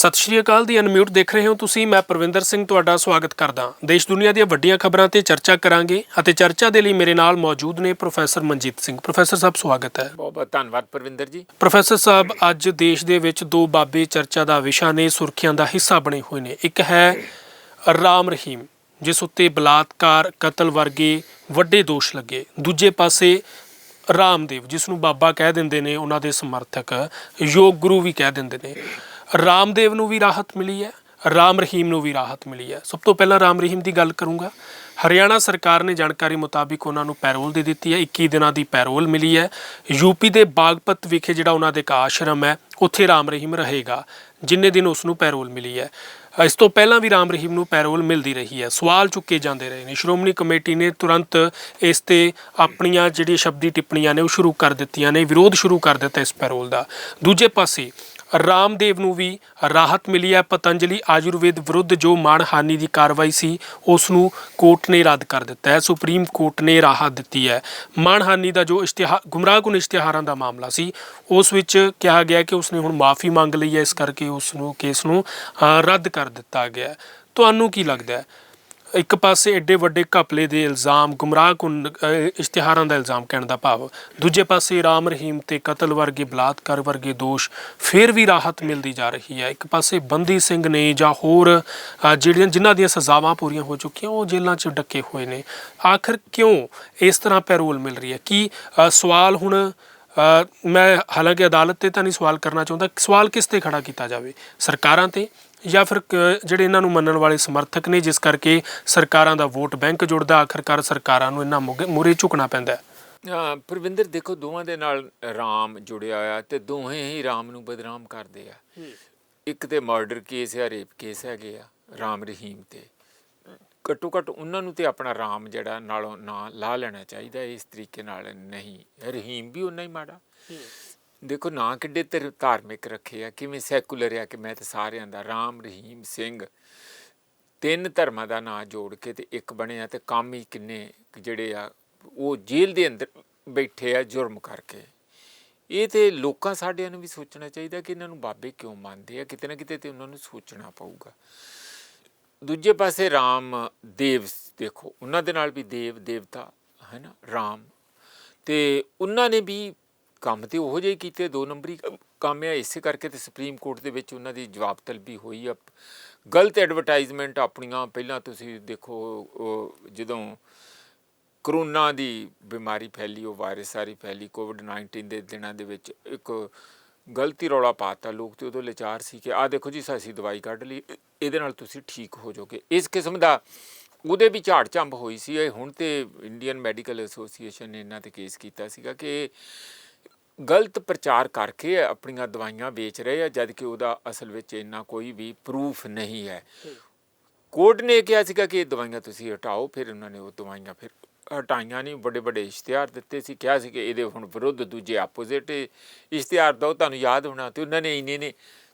ਸਤਿ ਸ਼੍ਰੀ ਅਕਾਲ ਦੀ ਅਨਮਿਊਟ ਦੇਖ ਰਹੇ ਹੋ ਤੁਸੀਂ ਮੈਂ ਪ੍ਰਵਿੰਦਰ ਸਿੰਘ ਤੁਹਾਡਾ ਸਵਾਗਤ ਕਰਦਾ। ਦੇਸ਼ ਦੁਨੀਆ ਦੀਆਂ ਵੱਡੀਆਂ ਖਬਰਾਂ ਤੇ ਚਰਚਾ ਕਰਾਂਗੇ ਅਤੇ ਚਰਚਾ ਦੇ ਲਈ ਮੇਰੇ ਨਾਲ ਮੌਜੂਦ ਨੇ ਪ੍ਰੋਫੈਸਰ ਮਨਜੀਤ ਸਿੰਘ। ਪ੍ਰੋਫੈਸਰ ਸਾਹਿਬ ਸਵਾਗਤ ਹੈ। ਬਹੁਤ ਬਹੁਤ ਧੰਨਵਾਦ ਪਰਵਿੰਦਰ ਜੀ। ਪ੍ਰੋਫੈਸਰ ਸਾਹਿਬ ਅੱਜ ਦੇਸ਼ ਦੇ ਵਿੱਚ ਦੋ ਬਾਬੇ ਚਰਚਾ ਦਾ ਵਿਸ਼ਾ ਨੇ ਸੁਰਖੀਆਂ ਦਾ ਹਿੱਸਾ ਬਣੇ ਹੋਏ ਨੇ। ਇੱਕ ਹੈ ਰਾਮ ਰਹੀਮ ਜਿਸ ਉੱਤੇ ਬਲਾਤਕਾਰ ਕਤਲ ਵਰਗੇ ਵੱਡੇ ਦੋਸ਼ ਲੱਗੇ। ਦੂਜੇ ਪਾਸੇ ਰਾਮਦੇਵ ਜਿਸ ਨੂੰ ਬਾਬਾ ਕਹਿ ਦਿੰਦੇ ਨੇ ਉਹਨਾਂ ਦੇ ਸਮਰਥਕ ਯੋਗ ਗੁਰੂ ਵੀ ਕਹਿ ਦਿੰਦੇ ਨੇ। ਰਾਮਦੇਵ ਨੂੰ ਵੀ ਰਾਹਤ ਮਿਲੀ ਹੈ, ਰਾਮ ਰਹੀਮ ਨੂੰ ਵੀ ਰਾਹਤ ਮਿਲੀ ਹੈ। ਸਭ ਤੋਂ ਪਹਿਲਾਂ ਰਾਮ ਰਹੀਮ ਦੀ ਗੱਲ ਕਰੂੰਗਾ। ਹਰਿਆਣਾ ਸਰਕਾਰ ਨੇ ਜਾਣਕਾਰੀ ਮੁਤਾਬਿਕ ਉਹਨਾਂ ਨੂੰ ਪੈਰੋਲ ਦੇ ਦਿੱਤੀ ਹੈ 21 ਦਿਨਾਂ ਦੀ ਪੈਰੋਲ ਮਿਲੀ ਹੈ। ਯੂਪੀ ਦੇ ਬਾਗਪਤ ਵਿਖੇ ਜਿਹੜਾ ਉਹਨਾਂ ਦੇ ਇੱਕ ਆਸ਼ਰਮ ਹੈ, ਉੱਥੇ ਰਾਮ ਰਹੀਮ ਰਹੇਗਾ, ਜਿੰਨੇ ਦਿਨ ਉਸ ਨੂੰ ਪੈਰੋਲ ਮਿਲੀ ਹੈ। ਇਸ ਤੋਂ ਪਹਿਲਾਂ ਵੀ ਰਾਮ ਰਹੀਮ ਨੂੰ ਪੈਰੋਲ ਮਿਲਦੀ ਰਹੀ ਹੈ। ਸਵਾਲ ਚੁੱਕੇ ਜਾਂਦੇ ਰਹੇ ਨੇ। ਸ਼੍ਰੋਮਣੀ ਕਮੇਟੀ ਨੇ ਤੁਰੰਤ ਇਸ ਤੇ ਆਪਣੀਆਂ ਜਿਹੜੀਆਂ ਸ਼ਬਦੀ ਟਿੱਪਣੀਆਂ ਨੇ ਉਹ ਸ਼ੁਰੂ ਕਰ ਦਿੱਤੀਆਂ ਨੇ, ਵਿਰੋਧ ਸ਼ੁਰੂ ਕਰ ਦਿੱਤਾ ਇਸ ਪੈਰੋਲ ਦਾ। ਦੂਜੇ ਪਾਸੇ ਰਾਮਦੇਵ ਨੂੰ ਵੀ ਰਾਹਤ ਮਿਲੀ ਹੈ। ਪਤੰਜਲੀ ਆਯੁਰਵੇਦ ਵਿਰੁੱਧ ਜੋ ਮਾਣਹਾਨੀ ਦੀ ਕਾਰਵਾਈ ਸੀ, ਉਸ ਨੂੰ ਕੋਰਟ ਨੇ ਰੱਦ ਕਰ ਦਿੱਤਾ ਹੈ। ਸੁਪਰੀਮ ਕੋਰਟ ਨੇ ਰਾਹਤ ਦਿੱਤੀ ਹੈ। ਮਾਣਹਾਨੀ ਦਾ ਜੋ ਇਸ਼ਤਿਹਾਰ ਗੁੰਮਰਾਹਕੁਨ ਇਸ਼ਤਿਹਾਰਾਂ ਦਾ ਮਾਮਲਾ ਸੀ, ਉਸ ਵਿੱਚ ਕਿਹਾ ਗਿਆ ਕਿ ਉਸਨੇ ਹੁਣ ਮਾਫੀ ਮੰਗ ਲਈ ਹੈ। ਇਸ ਕਰਕੇ ਉਸ ਨੂੰ ਕੇਸ ਨੂੰ ਰੱਦ ਕਰ ਦਿੱਤਾ ਗਿਆ ਤੁਹਾਨੂੰ ਕੀ ਲੱਗਦਾ ਹੈ? ਇੱਕ ਪਾਸੇ ਐਡੇ ਵੱਡੇ ਘਪਲੇ ਦੇ ਇਲਜ਼ਾਮ ਗੁੰਮਰਾਹਕੁਨ ਅ, ਇਸ਼ਤਿਹਾਰਾਂ ਦਾ ਇਲਜ਼ਾਮ ਕਹਿਣ ਦਾ ਭਾਵ ਦੂਜੇ ਪਾਸੇ ਰਾਮ ਰਹੀਮ ਤੇ ਕਤਲ ਵਰਗੇ ਬਲਾਤਕਾਰ ਵਰਗੇ ਦੋਸ਼ ਫਿਰ ਵੀ ਰਾਹਤ ਮਿਲਦੀ ਜਾ ਰਹੀ ਹੈ। ਇੱਕ ਪਾਸੇ ਬੰਦੀ ਸਿੰਘ ਨੇ ਜਾਂ ਹੋਰ ਅ, ਜਿਹੜੀਆਂ ਜਿਨ੍ਹਾਂ ਦੀਆਂ ਸਜ਼ਾਵਾਂ ਪੂਰੀਆਂ ਹੋ ਚੁੱਕੀਆਂ ਉਹ ਜੇਲ੍ਹਾਂ 'ਚ ਡੱਕੇ ਹੋਏ ਨੇ। ਆਖਰ ਕਿਉਂ ਇਸ ਤਰ੍ਹਾਂ ਪੈਰੋਲ ਮਿਲ ਰਹੀ ਹੈ? ਕੀ ਅ, ਸਵਾਲ ਹੁਣ ਅ, ਮੈਂ ਹਾਲਾਂਕਿ ਅਦਾਲਤ ਤੇ ਤਾਂ ਨਹੀਂ ਸਵਾਲ ਕਰਨਾ ਚਾਹੁੰਦਾ ਸਵਾਲ ਕਿਸ ਤੇ ਖੜਾ ਕੀਤਾ ਜਾਵੇ? ਸਰਕਾਰਾਂ ਤੇ ਜਾਂ ਫਿਰ ਜਿਹੜੇ ਇਹਨਾਂ ਨੂੰ ਮੰਨਣ ਵਾਲੇ ਸਮਰਥਕ ਨੇ ਜਿਸ ਕਰਕੇ ਸਰਕਾਰਾਂ ਦਾ ਵੋਟ ਬੈਂਕ ਜੁੜਦਾ ਆਖਰਕਾਰ ਸਰਕਾਰਾਂ ਨੂੰ ਇਹਨਾਂ ਮੂਰੇ ਝੁਕਣਾ ਪੈਂਦਾ ਹੈ। ਪਰਵਿੰਦਰ ਦੇਖੋ ਦੋਵਾਂ ਦੇ ਨਾਲ ਰਾਮ ਜੁੜਿਆ ਹੋਇਆ ਤੇ ਦੋਹੇ ਹੀ ਰਾਮ ਨੂੰ ਬਦਨਾਮ ਕਰਦੇ ਆ। ਇੱਕ ਤੇ ਮਰਡਰ ਕੇਸ ਆ ਰੇਪ ਕੇਸ ਹੈਗੇ ਆ ਰਾਮ ਰਹੀਮ ਤੇ। ਘੱਟੋ ਘੱਟ ਉਹਨਾਂ ਨੂੰ ਤੇ ਆਪਣਾ ਰਾਮ ਜਿਹੜਾ ਨਾਲੋਂ ਨਾਂ ਲਾ ਲੈਣਾ ਚਾਹੀਦਾ ਇਸ ਤਰੀਕੇ ਨਾਲ ਨਹੀਂ। ਰਹੀਮ ਵੀ ਉਹਨਾਂ ਹੀ ਮਾੜਾ। ਦੇਖੋ ਨਾਂ ਕਿੱਡੇ ਧਰ- ਧਾਰਮਿਕ ਰੱਖੇ ਆ, ਕਿਵੇਂ ਸੈਕੂਲਰ ਆ ਕਿ ਮੈਂ ਤੇ ਸਾਰਿਆਂ ਦਾ ਰਾਮ, ਰਹੀਮ, ਸਿੰਘ ਤਿੰਨ ਧਰਮਾਂ ਦਾ ਨਾਂ ਜੋੜ ਕੇ ਤੇ ਇੱਕ ਬਣਿਆ ਤੇ ਕੰਮ ਹੀ ਕਿੰਨੇ ਜਿਹੜੇ ਆ, ਉਹ ਜੇਲ੍ਹ ਦੇ ਅੰਦਰ ਬੈਠੇ ਆ, ਜੁਰਮ ਕਰਕੇ। ਇਹ ਤੇ ਲੋਕਾਂ ਸਾਡਿਆਂ ਨੂੰ ਵੀ ਸੋਚਣਾ ਚਾਹੀਦਾ ਕਿ ਇਹਨਾਂ ਨੂੰ ਬਾਬੇ ਕਿਉਂ ਮੰਨਦੇ ਆ, ਕਿਤੇ ਨਾ ਕਿਤੇ ਤੇ ਉਹਨਾਂ ਨੂੰ ਸੋਚਣਾ ਪਊਗਾ। ਦੂਜੇ ਪਾਸੇ ਰਾਮ, ਦੇਵ ਦੇਖੋ, ਉਹਨਾਂ ਦੇ ਨਾਲ ਵੀ ਦੇਵ ਦੇਵਤਾ ਹੈ ਨਾ, ਰਾਮ ਤੇ ਉਹਨਾਂ ਨੇ ਵੀ ਕੰਮ ਤੇ ਉਹੋ ਜਿਹੇ ਕੀਤੇ, ਦੋ ਨੰਬਰੀ ਕੰਮ ਆ, ਇਸੇ ਕਰਕੇ ਤੇ ਸੁਪਰੀਮ ਕੋਰਟ ਦੇ ਵਿੱਚ ਉਹਨਾਂ ਦੀ ਜਵਾਬ ਤਲਬੀ ਹੋਈ ਆ। ਗਲਤ ਐਡਵਰਟਾਈਜ਼ਮੈਂਟ ਆਪਣੀਆਂ, ਪਹਿਲਾਂ ਤੁਸੀਂ ਦੇਖੋ ਜਦੋਂ ਕਰੋਨਾ ਦੀ ਬਿਮਾਰੀ ਫੈਲੀ, ਉਹ ਵਾਇਰਸ ਸਾਰੀ ਫੈਲੀ ਕੋਵਿਡ 19 ਦੇ ਦਿਨਾਂ ਦੇ ਵਿੱਚ ਇੱਕ ਗਲਤੀ ਰੌਲਾ ਪਾਤਾ ਲੋਕ ਤੇ ਉਦੋਂ ਲਾਚਾਰ ਸੀ ਕਿ ਆਹ ਦੇਖੋ ਜੀ ਅਸੀਂ ਦਵਾਈ ਕੱਢ ਲਈ, ਇਹਦੇ ਨਾਲ ਤੁਸੀਂ ਠੀਕ ਹੋ ਜਾਓਗੇ। ਇਸ ਕਿਸਮ ਦਾ ਉਹਦੇ ਵੀ ਝਾੜ ਝੰਬ ਹੋਈ ਸੀ। ਇਹ ਹੁਣ ਤੇ ਇੰਡੀਅਨ ਮੈਡੀਕਲ ਐਸੋਸੀਏਸ਼ਨ ਨੇ ਇਹਨਾਂ ਤੇ ਕੇਸ ਕੀਤਾ ਸੀਗਾ ਕਿ ਗਲਤ ਪ੍ਰਚਾਰ ਕਰਕੇ ਆਪਣੀਆਂ ਦਵਾਈਆਂ ਵੇਚ ਰਹੇ ਆ, ਜਦ ਕਿ ਉਹਦਾ ਅਸਲ ਵਿੱਚ ਇੰਨਾ ਕੋਈ ਵੀ ਪ੍ਰੂਫ ਨਹੀਂ ਹੈ। ਕੋਰਟ ਨੇ ਕਿਹਾ ਸੀਗਾ ਕਿ ਇਹ ਦਵਾਈਆਂ ਤੁਸੀਂ ਹਟਾਓ, ਫਿਰ ਉਹਨਾਂ ਨੇ ਉਹ ਦਵਾਈਆਂ ਫਿਰ ਹਟਾਈਆਂ ਨਹੀਂ ਵੱਡੇ ਵੱਡੇ ਇਸ਼ਤਿਹਾਰ ਦਿੱਤੇ ਸੀ, ਕਿਹਾ ਸੀ ਕਿ ਇਹਦੇ ਹੁਣ ਵਿਰੁੱਧ ਦੂਜੇ ਆਪੋਜ਼ਿਟ ਇਸ਼ਤਿਹਾਰ ਦੋ ਤੁਹਾਨੂੰ ਯਾਦ ਹੋਣਾ, ਤੇ ਉਹਨਾਂ ਨੇ ਇੰਨੇ ਨੇ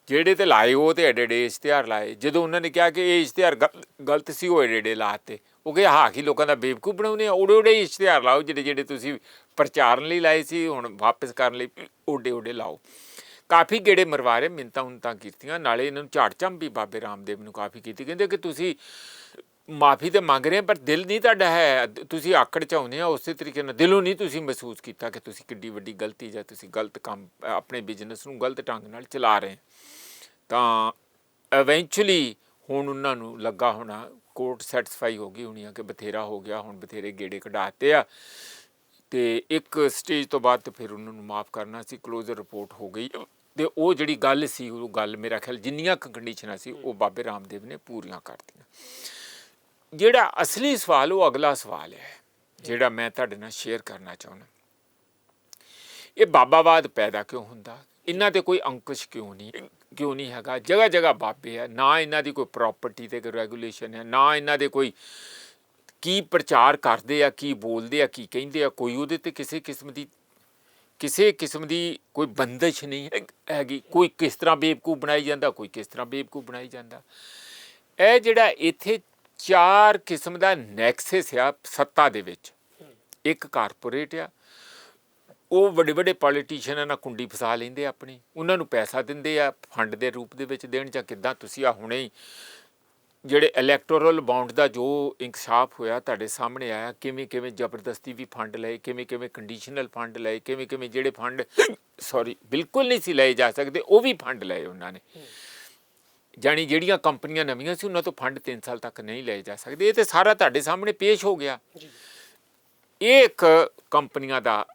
ਜਿਹੜੇ ਤੇ ਲਾਏ, ਉਹ ਤੇ ਐਡੇ ਐਡੇ ਇਸ਼ਤਿਹਾਰ ਲਾਏ। ਜਦੋਂ ਉਹਨਾਂ ਨੇ ਕਿਹਾ ਕਿ ਇਹ ਇਸ਼ਤਿਹਾਰ ਗਲ- ਗਲਤ ਸੀ, ਉਹ ਐਡੇ ਐਡੇ ਲਾਤੇ। ਉਹ ਕਹੇ ਹਾਕੀ ਲੋਕਾਂ ਦਾ ਬੇਵਕੂਫ ਬਣਾਉਨੇ ਆ ਉੜੇ ਉੜੇ ਇਸ਼ਤਿਹਾਰ ਲਾਓ ਜਿਹੜੇ ਜਿਹੜੇ ਤੁਸੀਂ ਪ੍ਰਚਾਰਨ ਲਈ ਲਾਏ ਸੀ, ਹੁਣ ਵਾਪਸ ਕਰਨ ਲਈ ਓਡੇ ਓਡੇ ਲਾਓ। ਕਾਫੀ ਗੇੜੇ ਮਰਵਾਰੇ ਮਿੰਤਾਂ ਉਨਤਾਂ ਕੀਤੀਆਂ, ਨਾਲੇ ਇਹਨਾਂ ਨੂੰ ਝਾੜਚੰਮ ਵੀ ਬਾਬੇ ਰਾਮਦੇਵ ਨੂੰ ਕਾਫੀ ਕੀਤੀ। ਕਹਿੰਦੇ ਕਿ ਤੁਸੀਂ ਮਾਫੀ ਤੇ ਮੰਗ ਰਹੇ ਪਰ ਦਿਲ ਨਹੀਂ ਤੁਹਾਡਾ ਹੈ। ਤੁਸੀਂ ਆਕੜ ਚਾਹੁੰਦੇ ਆ, ਉਸੇ ਤਰੀਕੇ ਨਾਲ ਦਿਲੋਂ ਨਹੀਂ ਤੁਸੀਂ ਮਹਿਸੂਸ ਕੀਤਾ ਕਿ ਤੁਸੀਂ ਕਿੱਡੀ ਵੱਡੀ ਗਲਤੀ ਜਾਂ ਤੁਸੀਂ ਗਲਤ ਕੰਮ, ਆਪਣੇ ਬਿਜ਼ਨਸ ਨੂੰ ਗਲਤ ਢੰਗ ਨਾਲ ਚਲਾ ਰਹੇ ਤਾਂ ਇਵੈਂਚੁਅਲੀ ਹੁਣ ਉਹਨਾਂ ਨੂੰ ਲੱਗਾ ਹੋਣਾ ਕੋਰਟ ਸੈਟੀਸਫਾਈ ਹੋ ਗਈ ਹੋਣੀ ਆ ਕਿ ਬਥੇਰਾ ਹੋ ਗਿਆ, ਹੁਣ ਬਥੇਰੇ ਗੇੜੇ ਕਢਾਤੇ ਆ। ਤੇ ਇੱਕ ਸਟੇਜ ਤੋਂ ਬਾਅਦ ਤੇ ਫਿਰ ਉਹਨਾਂ ਨੂੰ ਮਾਫ ਕਰਨਾ ਸੀ ਕਲੋਜ਼ਰ ਰਿਪੋਰਟ ਹੋ ਗਈ। ਤੇ ਉਹ ਜਿਹੜੀ ਗੱਲ ਸੀ, ਉਹ ਗੱਲ ਮੇਰਾ ਖਿਆਲ ਜਿੰਨੀਆਂ ਕੰਡੀਸ਼ਨਾਂ ਸੀ, ਉਹ ਬਾਬੇ ਰਾਮਦੇਵ ਨੇ ਪੂਰੀਆਂ ਕਰਤੀਆਂ ਜਿਹੜਾ ਅਸਲੀ ਸਵਾਲ, ਉਹ ਅਗਲਾ ਸਵਾਲ ਹੈ, ਜਿਹੜਾ ਮੈਂ ਤੁਹਾਡੇ ਨਾਲ ਸ਼ੇਅਰ ਕਰਨਾ ਚਾਹੁੰਦਾ। ਇਹ ਬਾਬਾਵਾਦ ਪੈਦਾ ਕਿਉਂ ਹੁੰਦਾ? ਇਹਨਾਂ ਤੇ ਕੋਈ ਅੰਕੁਸ਼ ਕਿਉਂ ਨਹੀਂ ਕਿਉਂ ਨਹੀਂ ਹੈਗਾ? ਜਗ੍ਹਾ ਜਗ੍ਹਾ ਬਾਬੇ ਆ, ਨਾ ਇਹਨਾਂ ਦੀ ਕੋਈ ਪ੍ਰਾਪਰਟੀ ਤੇ ਕੋਈ ਰੈਗੂਲੇਸ਼ਨ ਹੈ, ਨਾ ਇਹਨਾਂ ਦੇ ਕੋਈ ਕੀ ਪ੍ਰਚਾਰ ਕਰਦੇ ਆ, ਕੀ ਬੋਲਦੇ ਆ, ਕੀ ਕਹਿੰਦੇ ਆ, ਕੋਈ ਉਹਦੇ ਤੇ ਕਿਸੇ ਕਿਸਮ ਦੀ, ਕਿਸੇ ਕਿਸਮ ਦੀ ਕੋਈ ਬੰਦਸ਼ ਨਹੀਂ ਹੈ- ਹੈਗੀ। ਕੋਈ ਕਿਸ ਤਰ੍ਹਾਂ ਬੇਵਕੂਫ ਬਣਾਈ ਜਾਂਦਾ, ਕੋਈ ਕਿਸ ਤਰ੍ਹਾਂ ਬੇਵਕੂਫ ਬਣਾਈ ਜਾਂਦਾ। ਇਹ ਜਿਹੜਾ ਇੱਥੇ ਚਾਰ ਕਿਸਮ ਦਾ ਨੈਕਸਸ ਆ ਸੱਤਾ ਦੇ ਵਿੱਚ। ਇੱਕ ਕਾਰਪੋਰੇਟ ਆ। ਉਹ ਵੱਡੇ ਵੱਡੇ ਪੋਲੀਟੀਸ਼ੀਅਨਾਂ ਨਾਲ ਕੁੰਡੀ ਫਸਾ ਲੈਂਦੇ ਆ ਆਪਣੀ। ਉਹਨਾਂ ਨੂੰ ਪੈਸਾ ਦਿੰਦੇ ਆ ਫੰਡ ਦੇ ਰੂਪ ਦੇ ਵਿੱਚ ਦੇਣ ਜਾਂ ਕਿੱਦਾਂ ਤੁਸੀਂ ਆ ਹੁਣੇ ਹੀ ਜਿਹੜੇ ਇਲੈਕਟੋਰਲ ਬੌਂਡ ਦਾ ਜੋ ਇਨਕਸ਼ਾਫ ਹੋਇਆ ਤੁਹਾਡੇ ਸਾਹਮਣੇ ਆਇਆ ਕਿਵੇਂ ਕਿਵੇਂ ਜ਼ਬਰਦਸਤੀ ਵੀ ਫੰਡ ਲਏ ਕਿਵੇਂ ਕਿਵੇਂ ਕੰਡੀਸ਼ਨਲ ਫੰਡ ਲਏ ਕਿਵੇਂ ਕਿਵੇਂ ਜਿਹੜੇ ਫੰਡ ਸੌਰੀ ਬਿਲਕੁਲ ਨਹੀਂ ਸੀ ਲਏ ਜਾ ਸਕਦੇ ਉਹ ਵੀ ਫੰਡ ਲਏ ਉਹਨਾਂ ਨੇ। ਜਾਣੀ ਜਿਹੜੀਆਂ ਕੰਪਨੀਆਂ ਨਵੀਆਂ ਸੀ ਉਹਨਾਂ ਤੋਂ ਫੰਡ 3 ਸਾਲ ਤੱਕ ਨਹੀਂ ਲਏ ਜਾ ਸਕਦੇ। ਇਹ ਤੇ ਸਾਰਾ ਤੁਹਾਡੇ ਸਾਹਮਣੇ ਪੇਸ਼ ਹੋ ਗਿਆ। ਜੀ। ਇਹ ਇੱਕ ਕੰਪਨੀਆਂ ਦਾ